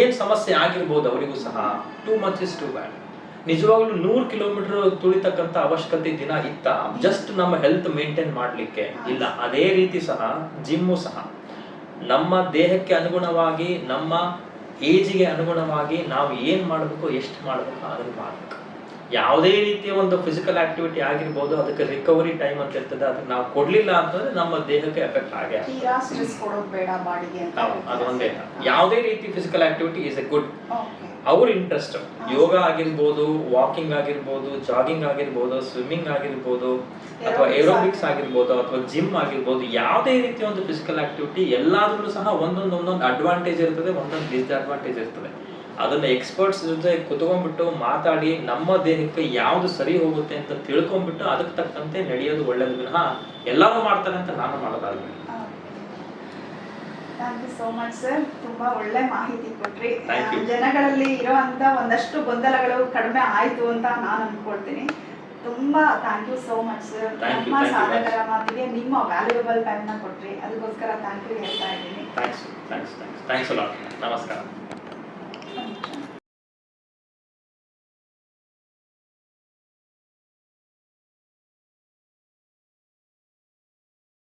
ಏನ್ ಸಮಸ್ಯೆ ಆಗಿರ್ಬೋದು ಅವರಿಗೂ ಸಹ too much is too bad ನಿಜವಾಗ್ಲೂ ನೂರು ಕಿಲೋಮೀಟರ್ ತುಳಿತಕ್ಕಂತ ಅವಶ್ಯಕತೆ ದಿನ ಇತ್ತ? ಜಸ್ಟ್ ನಮ್ಮ ಹೆಲ್ತ್ ಮೇಂಟೈನ್ ಮಾಡ್ಲಿಕ್ಕೆ ಇಲ್ಲ. ಅದೇ ರೀತಿ ಸಹ ಜಿಮ್ಮು ಸಹ. ನಮ್ಮ ದೇಹಕ್ಕೆ ಅನುಗುಣವಾಗಿ ನಮ್ಮ ಏಜಿಗೆ ಅನುಗುಣವಾಗಿ ನಾವು ಏನ್ ಮಾಡಬೇಕು ಎಷ್ಟು ಮಾಡಬೇಕು ಅದನ್ನ ಮಾಡಬೇಕು ಯಾವುದೇ ರೀತಿಯ ಒಂದು ಫಿಸಿಕಲ್ ಆಕ್ಟಿವಿಟಿ ಆಗಿರ್ಬೋದು ಅದಕ್ಕೆ ರಿಕವರಿ ಟೈಮ್ ಅಂತ ಇರ್ತದೆ ಅದಕ್ಕೆ ನಾವು ಕೊಡ್ಲಿಲ್ಲ ಅಂತಂದ್ರೆ ನಮ್ಮ ದೇಹಕ್ಕೆ ಎಫೆಕ್ಟ್ ಆಗೇ ಅದೊಂದೇ. ಯಾವುದೇ ರೀತಿ physical activity is a good ಅವ್ರ ಇಂಟ್ರೆಸ್ಟ್ ಯೋಗ ಆಗಿರ್ಬೋದು ವಾಕಿಂಗ್ ಆಗಿರ್ಬೋದು ಜಾಗಿಂಗ್ ಆಗಿರ್ಬೋದು ಸ್ವಿಮ್ಮಿಂಗ್ ಆಗಿರ್ಬೋದು ಅಥವಾ ಏರೋಬಿಕ್ಸ್ ಆಗಿರ್ಬೋದು. ಅಥವಾ ಜಿಮ್ ಆಗಿರ್ಬೋದು ಯಾವುದೇ ರೀತಿಯ ಒಂದು ಫಿಸಿಕಲ್ ಆಕ್ಟಿವಿಟಿ ಎಲ್ಲಾದ್ರೂ ಸಹ ಒಂದೊಂದು ಒಂದೊಂದು ಅಡ್ವಾಂಟೇಜ್ ಇರ್ತದೆ ಒಂದೊಂದು ಡಿಸ್ಅಡ್ವಾಂಟೇಜ್ ಇರ್ತದೆ. ಅದನ್ನ ಎಕ್ಸ್ಪರ್ಟ್ಸ್ ಜೊತೆ ಕುತ್ಕೊಂಡ್ಬಿಟ್ಟು ಮಾತಾಡಿ ನಮ್ಮ ದೇಹಕ್ಕೆ ಯಾವ್ದು ಸರಿ ಹೋಗುತ್ತೆ ಅಂತ ತಿಳ್ಕೊಂಡ್ಬಿಟ್ಟು ಅದಕ್ಕೆ ತಕ್ಕಂತೆ ನಡೆಯೋದು ಒಳ್ಳೇದು ವಿನಃ ಎಲ್ಲರೂ ಮಾಡ್ತಾರೆ ಅಂತ ನಾನು ಮಾಡೋದಾಗಲಿ thank you so much sir ತುಂಬಾ ಒಳ್ಳೆ ಮಾಹಿತಿ ಕೊಟ್ರಿ. ಜನಗಳಲ್ಲಿ ಇರುವಂತ ಒಂದಷ್ಟು ಗೊಂದಲಗಳು ಕಡಿಮೆ ಆಯ್ತು ಅಂತ ನಾನು ಅನ್ಕೊಳ್ತೀನಿ. ತುಂಬಾ thank you so much sir ನಮ್ಮ ಸಾಧಕರ ಮಾತಿಗೆ ನಿಮ್ಮ ವ್ಯಾಲ್ಯೂಯಬಲ್ನ ಕೊಟ್ರಿ. ಅದಕ್ಕೋಸ್ಕರ ಥ್ಯಾಂಕ್ ಯು ಹೇಳ್ತಾ ಇದ್ದೀನಿ. ನಮಸ್ಕಾರ.